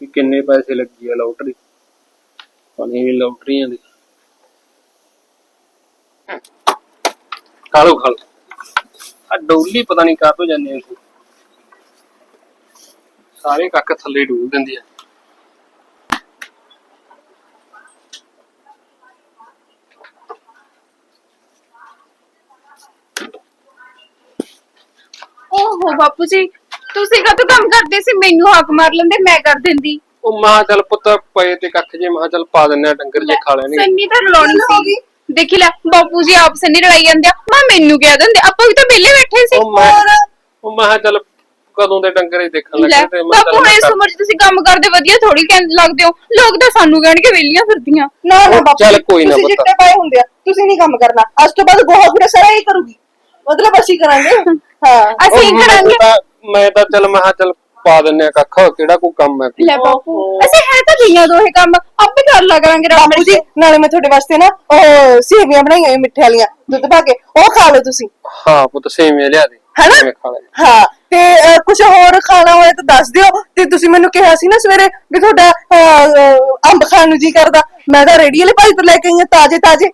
ਕਿ ਕਿੰਨੇ ਪੈਸੇ ਲੱਗੀ ਆ ਲੋਟਰੀ। ਪਣੀ ਲੋਟਰੀਆਂ ਦੀ। ਖਾਲੋ ਖਾਲੋ। ਆ ਡੋਲੀ ਪਤਾ ਨਹੀਂ ਕਾਹ ਤੋਂ ਜਾਂਦੇ ਆ। ਸਾਰੇ ਕੱਕ ਥੱਲੇ ਡੋਲ ਦਿੰਦੀ ਆ। ਓਹੋ, ਬਾਪੂ ਜੀ। ਤੁਸੀਂ ਕਦੋਂ ਕੰਮ ਕਰਦੇ ਸੀ? ਮੈਨੂੰ ਹਾਕ ਮਾਰ ਲੈਂਦੇ ਮੈਂ ਕਰ ਦਿੰਦੀ। ਉਹ ਮਾਂ ਚੱਲ ਪੁੱਤ ਪਏ ਤੇ ਕੱਖ ਜੇ ਮਾਂ ਚੱਲ ਪਾ ਦਿੰਨੇ ਆ ਡੰਗਰ ਜੇ ਖਾ ਲੈਣਗੇ। ਸੰਨੀ ਤਾਂ ਰਲਾਉਣੀ ਸੀ ਦੇਖੀ ਲੈ ਬਾਪੂ ਜੀ ਆਪ ਸੰਨੀ ਲੜਾਈ ਜਾਂਦੇ ਆ। ਮੈਂ ਮੈਨੂੰ ਕਹਿ ਦਿੰਦੇ ਆਪਾਂ ਵੀ ਤਾਂ ਵਿਹਲੇ ਬੈਠੇ ਸੀ। ਉਹ ਮੈਂ ਉਹ ਮੈਂ ਕਿਹਾ ਚੱਲ ਕਦੋਂ ਦੇ ਡੰਗਰ ਹੀ ਦੇਖਣ ਲੱਗੇ ਤੇ ਮੈਂ ਬਾਪੂ ਇਸ ਉਮਰ 'ਚ ਤੁਸੀਂ ਕੰਮ ਕਰਦੇ ਵਧੀਆ ਥੋੜੀ ਕਹਿਣ ਲੱਗਦੇ ਹੋ। ਲੋਕ ਤਾਂ ਸਾਨੂੰ ਕਹਿਣਗੇ ਵਿਹਲੀਆਂ ਫਿਰਦੀਆਂ। ਨਾ ਨਾ ਬਾਪੂ ਚੱਲ ਕੋਈ ਨਾ ਤੁਸੀਂ ਪੁੱਤ। ਚਿੱਟੇ ਪਾਏ ਹੁੰਦੇ ਆ ਤੁਸੀਂ ਨਹੀਂ ਕੰਮ ਕਰਨਾ। ਅੱਜ ਤੋਂ ਬਾਅਦ ਗੋਹਾ ਕੂੜਾ ਸਾਰਾ ਹੀ ਕਰੂਗੀ। ਮਤਲਬ ਅਸੀਂ ਕਰਾਂਗੇ। ਹਾਂ ਅਸੀਂ ਉਹ ਮੈਂ ਕਰਾਂਗੇ। ਤਾਂ ਮੈਂ ਤਾਂ ਚੱਲ ਮੈਂ ਕਿਹਾ ਚੱਲ ਪਾ ਦਿੰਨੇ ਆ ਕੱਖ ਕਿਹੜਾ ਕੋਈ ਕੰਮ ਹੈ ਕੋਈ। ਲੈ ਬਾਪੂ ਅਸੀਂ ਹੈ ਤਾਂ ਗਈਆਂ ਦੋਹੇ ਕੰਮ ਆਪੇ ਕਰ ਲਾ ਕਰਾਂਗੇ ਰਲ ਬਾਪੂ ਜੀ। ਕੇ। ਨਾਲੇ ਮੈਂ ਤੁਹਾਡੇ ਵਾਸਤੇ ਨਾ ਉਹ ਸੇਵੀਆਂ ਬਣਾਈਆਂ ਹੋਈਆਂ ਮਿੱਠੇ ਵਾਲੀਆਂ ਦੁੱਧ ਪਾ ਕੇ ਉਹ ਖਾ ਲਓ ਤੁਸੀਂ। ਹਾਂ ਪੁੱਤ ਸੇਵੇਂ ਲਿਆ ਦੇ। ਹੈਨਾ? ਹਾਂ ਤੇ ਕੁਝ ਹੋਰ ਖਾਣਾ ਹੋਏ ਤਾਂ ਦੱਸ ਦਿਓ। ਤੇ ਤੁਸੀਂ ਮੈਨੂੰ ਕਿਹਾ ਸੀ ਨਾ ਸਵੇਰੇ ਵੀ ਤੁਹਾਡਾ ਅਹ, ਅੰਬ ਖਾਣ ਨੂੰ ਜੀ ਕਰਦਾ। ਮੈਂ ਤਾਂ ਰੇੜੀ ਵਾਲੇ ਭਾਈ ਤੋਂ ਲੈ ਕੇ ਆਈ ਹਾਂ ਤਾਜ਼ੇ ਤਾਜ਼ੇ।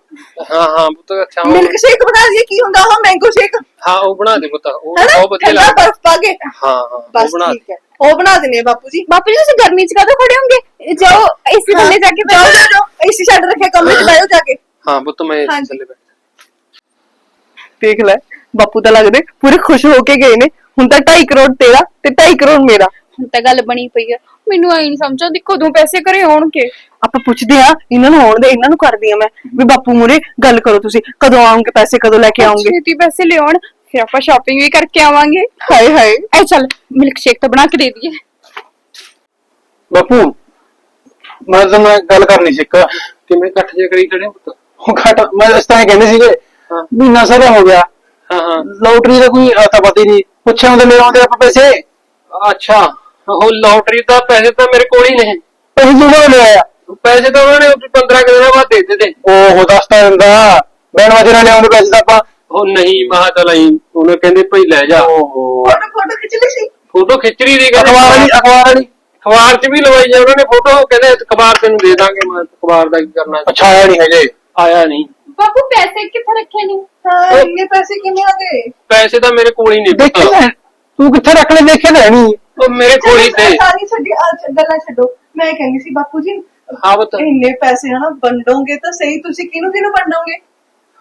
ਹਾਂ ਹਾਂ ਪੁੱਤ ਅੱਛਾ ਉਹ- ਮਿਲਕ ਸ਼ੇਕ ਬਣਾ ਦਈਏ ਕੀ ਹੁੰਦਾ ਉਹ ਮੈਂਗੋ ਸ਼ੇਕ ਹਾਂ ਉਹ ਬਣਾ ਦੇ ਪੁੱਤ ਉਹ ਹੈਨਾ ਬਹੁਤ ਵਧੀਆ ਠੰਡਾ ਲੱਗਦਾ। ਬਰਫ ਪਾ ਕੇ। ਹਾਂ ਹਾਂ ਉਹ ਬਸ ਬਣਾ ਦੇ। ਠੀਕ ਹੈ। ਉਹ ਬਣਾ ਦਿੰਨੇ ਆ ਬਾਪੂ ਜੀ। ਬਾਪੂ ਜੀ ਤੁਸੀਂ ਗਰਮੀ 'ਚ ਕਦੋਂ ਖੜੇ ਹੋਗੇ ਜਾਓ ਇਸੇ ਥੱਲੇ ਜਾ ਕੇ ਬੈਠੋ। ਜਾਓ ਏਸੀ ਛੱਡ ਰੱਖਿਆ ਕਮਰੇ 'ਚ ਬੈਠੋ ਜਾ ਕੇ। ਹਾਂ ਪੁੱਤ ਮੈਂ ਹਾਂਜੀ। ਥੱਲੇ ਬੈਠ। ਦੇਖ ਲੈ। ਬਾਪੂ ਤਾਂ ਲੱਗਦੇ ਪੂਰੇ ਖੁਸ਼ ਹੋ ਕੇ ਗਏ ਨੇ। ਹੁਣ ਤਾਂ 2.5 ਕਰੋੜ ਤੇਰਾ ਤੇ 2.5 ਕਰੋੜ ਮੇਰਾ। ਹੁਣ ਤਾਂ ਗੱਲ ਬਣੀ ਪਈ ਆ। ਮੈਨੂੰ ਐ ਨਹੀਂ ਸਮਝ ਆਉਂਦੀ ਕਦੋਂ ਪੈਸੇ ਘਰੇ ਆਉਣਗੇ? ਆਪਾਂ ਪੁੱਛਦੇ ਆ ਇਹਨਾਂ ਨੂੰ ਆਉਣ ਦੇ ਇਹਨਾਂ ਨੂੰ ਕਰਦੀ ਆ ਮੈਂ। ਵੀ ਬਾਪੂ ਮੂਰੇ ਗੱਲ ਕਰੋ ਤੁਸੀਂ ਕਦੋਂ ਆਉਂਗੇ ਪੈਸੇ ਕਦੋਂ ਲੈ ਕੇ ਆਉਂਗੇ। ਛੇਤੀ ਪੈਸੇ ਲਿਆਉਣ ਫਿਰ ਆਪਾਂ ਸ਼ਾਪਿੰਗ ਵੀ ਕਰਕੇ ਆਵਾਂਗੇ। ਹਾਏ ਹਾਏ। ਐ ਚੱਲ ਮਿਲਕ ਸ਼ੇਕ ਤਾਂ ਬਣਾ ਕੇ ਦੇ ਦਈਏ। ਬਾਪੂ ਮੈਂ ਤਾਂ ਮੈਂ ਗੱਲ ਕਰਨੀ ਸੀ ਇੱਕ ਕਿਵੇਂ ਇਕੱਠ ਜੇ ਕਰੀ ਖੜੇ ਹੋ ਪੁੱਤ? ਉਹ ਘਟ ਮੈਂ ਇਸ ਤਰ੍ਹਾਂ ਹੀ ਕਹਿੰਦੇ ਸੀਗੇ। ਮਹੀਨਾ ਸਾਰਾ ਹੋ ਗਿਆ। ਹਾਂ। ਹਾਂ ਲੋਟਰੀ ਦਾ ਕੋਈ ਅਤਾ ਪਤਾ ਹੀ ਨਹੀਂ। ਪੁੱਛਿਆ ਹੁੰਦੇ ਲੈ ਆਉਂਦੇ ਆਪਾਂ ਪੈਸੇ? ਅੱਛਾ। ਉਹ ਲੋਟਰੀ ਦਾ ਪੈਸੇ ਤਾਂ ਮੇਰੇ ਕੋਲ ਹੀ ਨੇ। ਪੈਸੇ ਜਦੋਂ ਲੈ ਆਇਆ? ਪੈਸੇ ਤਾਂ ਉਹਨਾਂ ਨੇ 15 ਕੁ ਦਿਨਾਂ ਬਾਅਦ ਦੇ ਦਿੱਤੇ ਉਹ ਦੱਸਦਾ ਦਿੰਦਾ। ਬੈਣ ਵਜੇ ਨਾਲ ਲਿਆਉਂਦੇ ਪੈਸੇ ਤਾਂ ਆਪਾਂ ਉਹ ਨਹੀਂ ਮਹਾ ਚੱਲ ਆਈ ਉਹਨੇ ਕਹਿੰਦੇ ਭਾਈ ਲੈ ਜਾ। ਫੋਟੋ ਫੋਟੋ ਖਿੱਚ ਲਈ ਸੀ? ਫੋਟੋ ਖਿੱਚਰੀ ਦੀ ਅਖਬਾਰ ਵਾਲੀ ਅਖਬਾਰ ਵਾਲੀ? ਅਖਬਾਰ 'ਚ ਵੀ ਲਵਾਈ ਜਾ ਉਹਨਾਂ ਨੇ ਫੋਟੋ। ਕਹਿੰਦੇ ਅਖਬਾਰ ਤੈਨੂੰ ਦੇ ਦਾਂਗੇ। ਮੈਂ ਅਖਬਾਰ ਦਾ ਕੀ ਕਰਨਾ? ਅੱਛਾ ਆਇਆ ਨਹੀਂ ਹਜੇ। ਆਇਆ ਨਹੀਂ। ਬਾਪੂ ਪੈਸੇ ਕਿੱਥੇ ਰੱਖੇ ਨੇ? ਹਾਂ ਇੰਨੇ ਪੈਸੇ ਕਿਵੇਂ ਆ ਗਏ? ਪੈਸੇ ਤਾਂ ਮੇਰੇ ਕੋਲ ਹੀ ਨਹੀਂ ਦੇਖੇ ਪੁੱਤ। ਲੈ, ਤੂੰ ਕਿੱਥੇ ਰੱਖ ਲੈ ਦੇਖੇ ਲੈ ਨਹੀਂ ਉਹ ਮੇਰੇ ਕੋਲ ਹੀ ਤੇ। ਸਾਰੀ ਛੱਡੀ ਆ ਗੱਲਾਂ ਛੱਡੋ। ਮੈਂ ਕਹਿੰਦੀ ਸੀ ਬਾਪੂ ਜੀ ਹਾਂ ਪੁੱਤ। ਇੰਨੇ ਪੈਸੇ ਹਨਾ ਵੰਡੋਗੇ ਤਾਂ ਸਹੀ ਤੁਸੀਂ ਕਿਹਨੂੰ ਕਿਹਨੂੰ ਵੰਡੋਗੇ?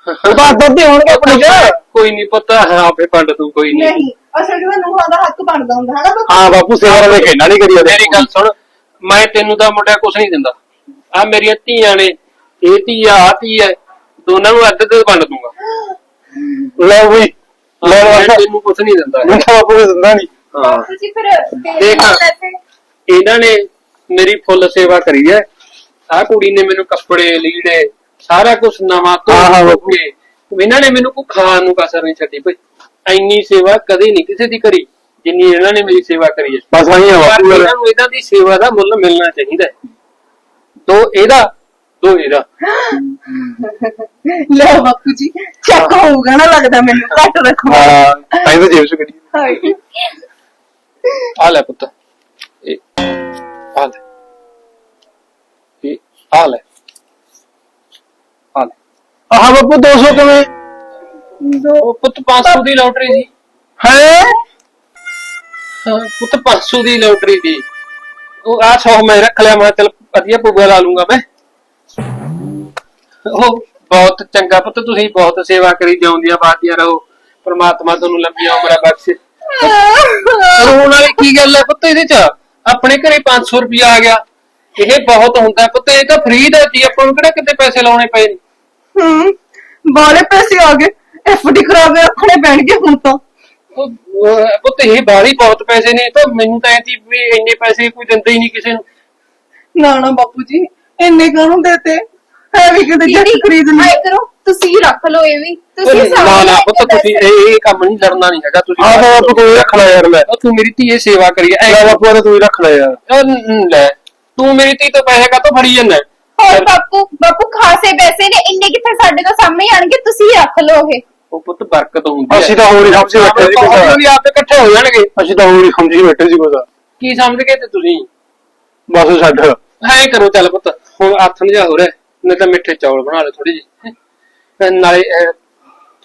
ਬਾਤ ਦੱਦੇ ਹੋਣਗੇ ਆਪਣੇ ਚ ਕੋਈ ਨਹੀਂ ਪਤਾ ਆਪੇ ਪੰਡ ਤੂੰ ਕੋਈ ਨਹੀਂ ਨਹੀਂ ਅਸਲ ਵਿੱਚ ਨੂੰਹਾਂ ਦਾ ਹੱਕ ਬਣਦਾ ਹੁੰਦਾ ਹਨਾ ਬਾਪੂ? ਹਾਂ ਬਾਪੂ ਸੇਵਾ ਦੇ ਕਹਿਣਾ ਨਹੀਂ ਕਰੀ ਉਹਦੇ ਮੇਰੀ ਗੱਲ ਸੁਣ ਮੈਂ ਤੈਨੂੰ ਤਾਂ ਮੁੰਡਿਆ ਕੁਛ ਨਹੀਂ ਦਿੰਦਾ। ਆ ਮੇਰੀਆਂ ਧੀਆਂ ਨੇ ਇਹ ਧੀ ਆ ਆਹ ਧੀ ਹੈ ਦੋਨਾਂ ਨੂੰ ਅੱਧ ਤੇ ਵੰਡ ਦੂੰਗਾ। ਲੈ ਬਈ ਲੈ ਲੈ। ਤੈਨੂੰ ਕੁਛ ਨਹੀਂ ਦਿੰਦਾ। ਮੈਂ ਤਾਂ ਬਾਪੂ ਨੂੰ ਦਿੰਦਾ ਨਹੀਂ। ਹਾਂ। ਤੁਸੀਂ ਫਿਰ ਦੇਖ ਇਹਨਾਂ ਨੇ ਮੇਰੀ ਫੁੱਲ ਸੇਵਾ ਕਰੀ ਹੈ। ਆਹ ਕੁੜੀ ਨੇ ਮੈਨੂੰ ਕੱਪੜੇ ਲੀੜੇ ਸਾਰਾ ਕੁਝ ਨਵਾਂ ਧੋ ਹਾਂ, ਹਾਂ, ਧੋ ਬਾਪੂ। ਕੇ ਇਹਨਾਂ ਨੇ ਮੈਨੂੰ ਕੋਈ ਖਾਣ ਨੂੰ ਕਸਰ ਨਹੀਂ ਛੱਡੀ ਭਾਈ। ਇੰਨੀ ਸੇਵਾ ਕਦੇ ਨਹੀਂ ਕਿਸੇ ਦੀ ਕਰੀ ਜਿੰਨੀ ਇਹਨਾਂ ਨੇ ਮੇਰੀ ਸੇਵਾ ਕਰੀ ਹੈ। ਬਸ ਆਈ ਆ ਪਰ ਬਾਪੂ ਇਹਨਾਂ ਨੂੰ ਇਹਨਾਂ ਦੀ ਸੇਵਾ ਦਾ ਮੁੱਲ ਮਿਲਣਾ ਚਾਹੀਦਾ ਹੈ। ਦੋ ਇਹਦਾ ਦੋ ਇਹਦਾ ਲੈ ਬਾਪੂ ਜੀ ਚੱਕ ਹੋਊਗਾ ਨਾ ਲੱਗਦਾ ਮੈਨੂੰ ਘੱਟ ਰੱਖੋ। ਹਾਂ ਤਾਂ ਤਾਂ ਜੇਬ ਚ ਕੱਢੀ ਹਾਏ ਆ ਲੈ ਪੁੱਤ ਇਹ ਆ ਲੈ। ਇਹ ਆ ਲੈ। ਆ ਲੈ। ਆਹ ਬਾਪੂ 200 ਕਿਵੇਂ? ਉਹ ਪੁੱਤ 500 ਦੀ ਲੋਟਰੀ ਸੀ। ਹੈ? ਹਾਂ, ਪੁੱਤ 500 ਦੀ ਲੋਟਰੀ ਦੀ ਉਹ ਆ 100 ਮੈਂ ਰੱਖ ਲਿਆ ਮੈਂ ਚਲ ਵਧੀਆ ਪੁੱਗਾ ਲਾ ਲੂੰਗਾ ਮੈਂ। ਉਹ ਬਹੁਤ ਚੰਗਾ ਪੁੱਤ ਤੁਸੀਂ ਬਹੁਤ ਸੇਵਾ ਕਰੀ ਜਾਉਂਦੀਆਂ ਬਾਤੀਆਂ ਰਹੋ ਪ੍ਰਮਾਤਮਾ ਤੁਹਾਨੂੰ ਲੰਬੀਆਂ ਉਮਰਾਂ ਬਖਸ਼ੇ। ਰੋਣ ਵਾਲੀ ਕੀ ਗੱਲ ਹੈ ਪੁੱਤ ਇਹਦੇ ਚ? ਆਪਣੇ ਘਰੇ 500 ਰੁਪਇਆ ਆ ਗਿਆ। ਇਹ ਬਹੁਤ ਹੁੰਦਾ ਪੁੱਤ ਇਹ ਤਾਂ ਫ੍ਰੀ ਦਾ ਜੀ ਆਪਾਂ ਨੂੰ ਕਿਹੜਾ ਕਿਤੇ ਪੈਸੇ ਲਾਉਣੇ ਪਏ ਨੇ? ਹੂੰ ਬਾਲੇ ਪੈਸੇ ਆ ਗਏ ਐਫਡੀ ਕਰਾ ਕੇ ਰੱਖਣੇ ਪੈਣਗੇ ਹੁਣ ਤਾਂ। ਪੁੱਤ ਇਹ ਬਾਹਲੀ ਬਹੁਤ ਪੈਸੇ ਨੇ ਤਾਂ ਮੈਨੂੰ ਤਾਂ ਸੀ ਵੀ ਇੰਨੇ ਪੈਸੇ ਕੋਈ ਦਿੰਦਾ ਹੀ ਨਹੀਂ ਕਿਸੇ ਨੂੰ। ਨਾ ਨਾ ਬਾਪੂ ਜੀ ਇੰਨੇ ਕਾਹਨੂੰ ਦੇਤੇ ਹੈ ਵੀ ਕਿਤੇ ਜੱਟ ਖਰੀਦ ਲਈ। ਆਏ ਕਰੋ ਤੁਸੀਂ ਰੱਖ ਲਓ ਇਹ ਵੀ। ਤੁਸੀਂ ਨਾ ਨਾ ਪੁੱਤ ਤੁਸੀਂ ਇਹ ਇਹ ਕੰਮ ਨਹੀਂ ਕਰਨਾ ਨਹੀਂ ਹੈਗਾ ਤੁਸੀਂ ਆਹ ਬਾਪੂ ਤੂੰ ਹੀ ਰੱਖ ਲੈ ਯਾਰ ਲੈ ਉਹ ਤੂੰ ਮੇਰੀ ਧੀਏ ਸੇਵਾ ਕਰੀ ਐ। ਲੈ ਬਾਪੂ ਨੇ ਤੂੰ ਹੀ ਰੱਖ ਲੈ ਯਾਰ। ਉਹ ਨ- ਲੈ ਤੂੰ ਮੇਰੀ ਧੀ ਤੋਂ ਪੈਸੇ ਕਾਤੋਂ ਫੜੀ ਜਾਂਦਾ? ਹੋਰ ਬਾਪੂ ਬਾਪੂ ਖਾਸੇ ਪੈਸੇ ਨੇ ਇੰਨੇ ਕਿੱਥੇ ਸਾਡੇ ਤੋਂ ਸਾਹਮਣੇ ਆਣਗੇ ਤੁਸੀਂ ਰੱਖ ਲਓ ਇਹ। ਉਹ ਪੁੱਤ ਬਰਕਤ ਹੁੰਦੀ ਅਸੀਂ ਤਾਂ ਹੋਰ ਹੀ ਸਮਝੀ ਬੈਠੇ ਸੀ। ਹੌਲੀ ਹੌਲੀ ਆਪੇ ਇਕੱਠੇ ਹੋ ਜਾਣਗੇ। ਅਸੀਂ ਤਾਂ ਹੋਰ ਹੀ ਸਮਝੀ ਬੈਠੇ ਸੀ ਕੁਝ ਕੀ ਸਮਝ ਗਏ ਤੇ ਤੁਸੀਂ? ਬਸ ਛੱਡ। ਐ ਕਰੋ ਚੱਲ ਪੁੱਤ ਹੁਣ ਆਥਣ ਜਾ ਹੋ ਰਿਹਾ ਨਹੀਂ ਤਾਂ ਮਿੱਠੇ ਚੌਲ ਬਣਾ ਲੈ ਥੋੜੀ ਜੀ ਨਾਲੇ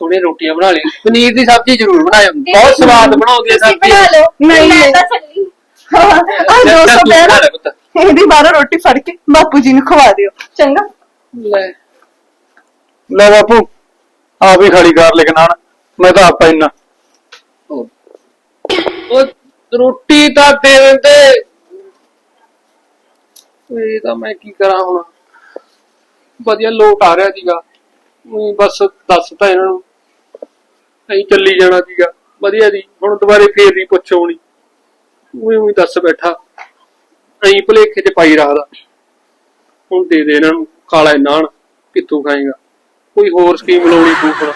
ਥੋੜੀ ਰੋਟੀਆਂ ਬਣਾ ਲਈ ਪਨੀਰ ਦੀ ਸਬਜ਼ੀ ਜ਼ਰੂਰ ਬਣਾਇਓ। ਬਹੁਤ ਸਵਾਦ ਬਣਾਉਂਦੀ ਹੈ ਸਬਜ਼ੀ। ਬਣਾ ਲਓ। ਨਹੀਂ। ਤਾਂ ਚੱਲੀ ਆ ਚੱਲ 200 ਤੂੰ ਬਣਾ ਲੈ ਪੈਰ ਇਹਦੀ ਬਾਹਰੋਂ ਰੋਟੀ ਫੜ ਕੇ ਬਾਪੂ ਜੀ ਨੂੰ ਖਵਾ ਦਿਓ। ਚੰਗਾ। ਲੈ। ਲੈ ਬਾਪੂ ਆਪ ਹੀ ਖਾਲੀ ਕਰ ਲੈ ਕੇ ਨਾਲ ਮੈਂ ਤਾਂ ਆਪਾ ਇੰਨਾ ਉਹ ਰੋਟੀ ਤਾਂ ਦੇ ਦਿੰਦੇ। ਇਹ ਤਾਂ ਮੈਂ ਕੀ ਕਰਾਂ ਹੁਣ? ਵਧੀਆ ਲੋਟ ਆ ਰਿਹਾ ਸੀਗਾ। ਊਂ ਬਸ ਦੱਸਤਾ ਇਹਨਾਂ ਨੂੰ। ਅਸੀਂ ਚੱਲੀ ਜਾਣਾ ਸੀਗਾ। ਵਧੀਆ ਦੀ ਹੁਣ ਦੁਬਾਰੇ ਫੇਰ ਨਹੀਂ ਪੁੱਛ ਆਉਣੀ ਉਹੀ ਉਹੀ ਦੱਸ ਬੈਠਾ। ਅਸੀਂ ਭਲੇਖੇ ਚ ਪਾਈ ਰੱਖਦਾ। ਹੁਣ ਦੇ ਦੇ ਇਹਨਾਂ ਨੂੰ। ਕਾਲਾ ਨਾਨ ਕਿੱਥੋਂ ਖਾਏਗਾ? ਕੋਈ ਹੋਰ ਸਕੀਮ ਲਾਉਣੀ ਪਊ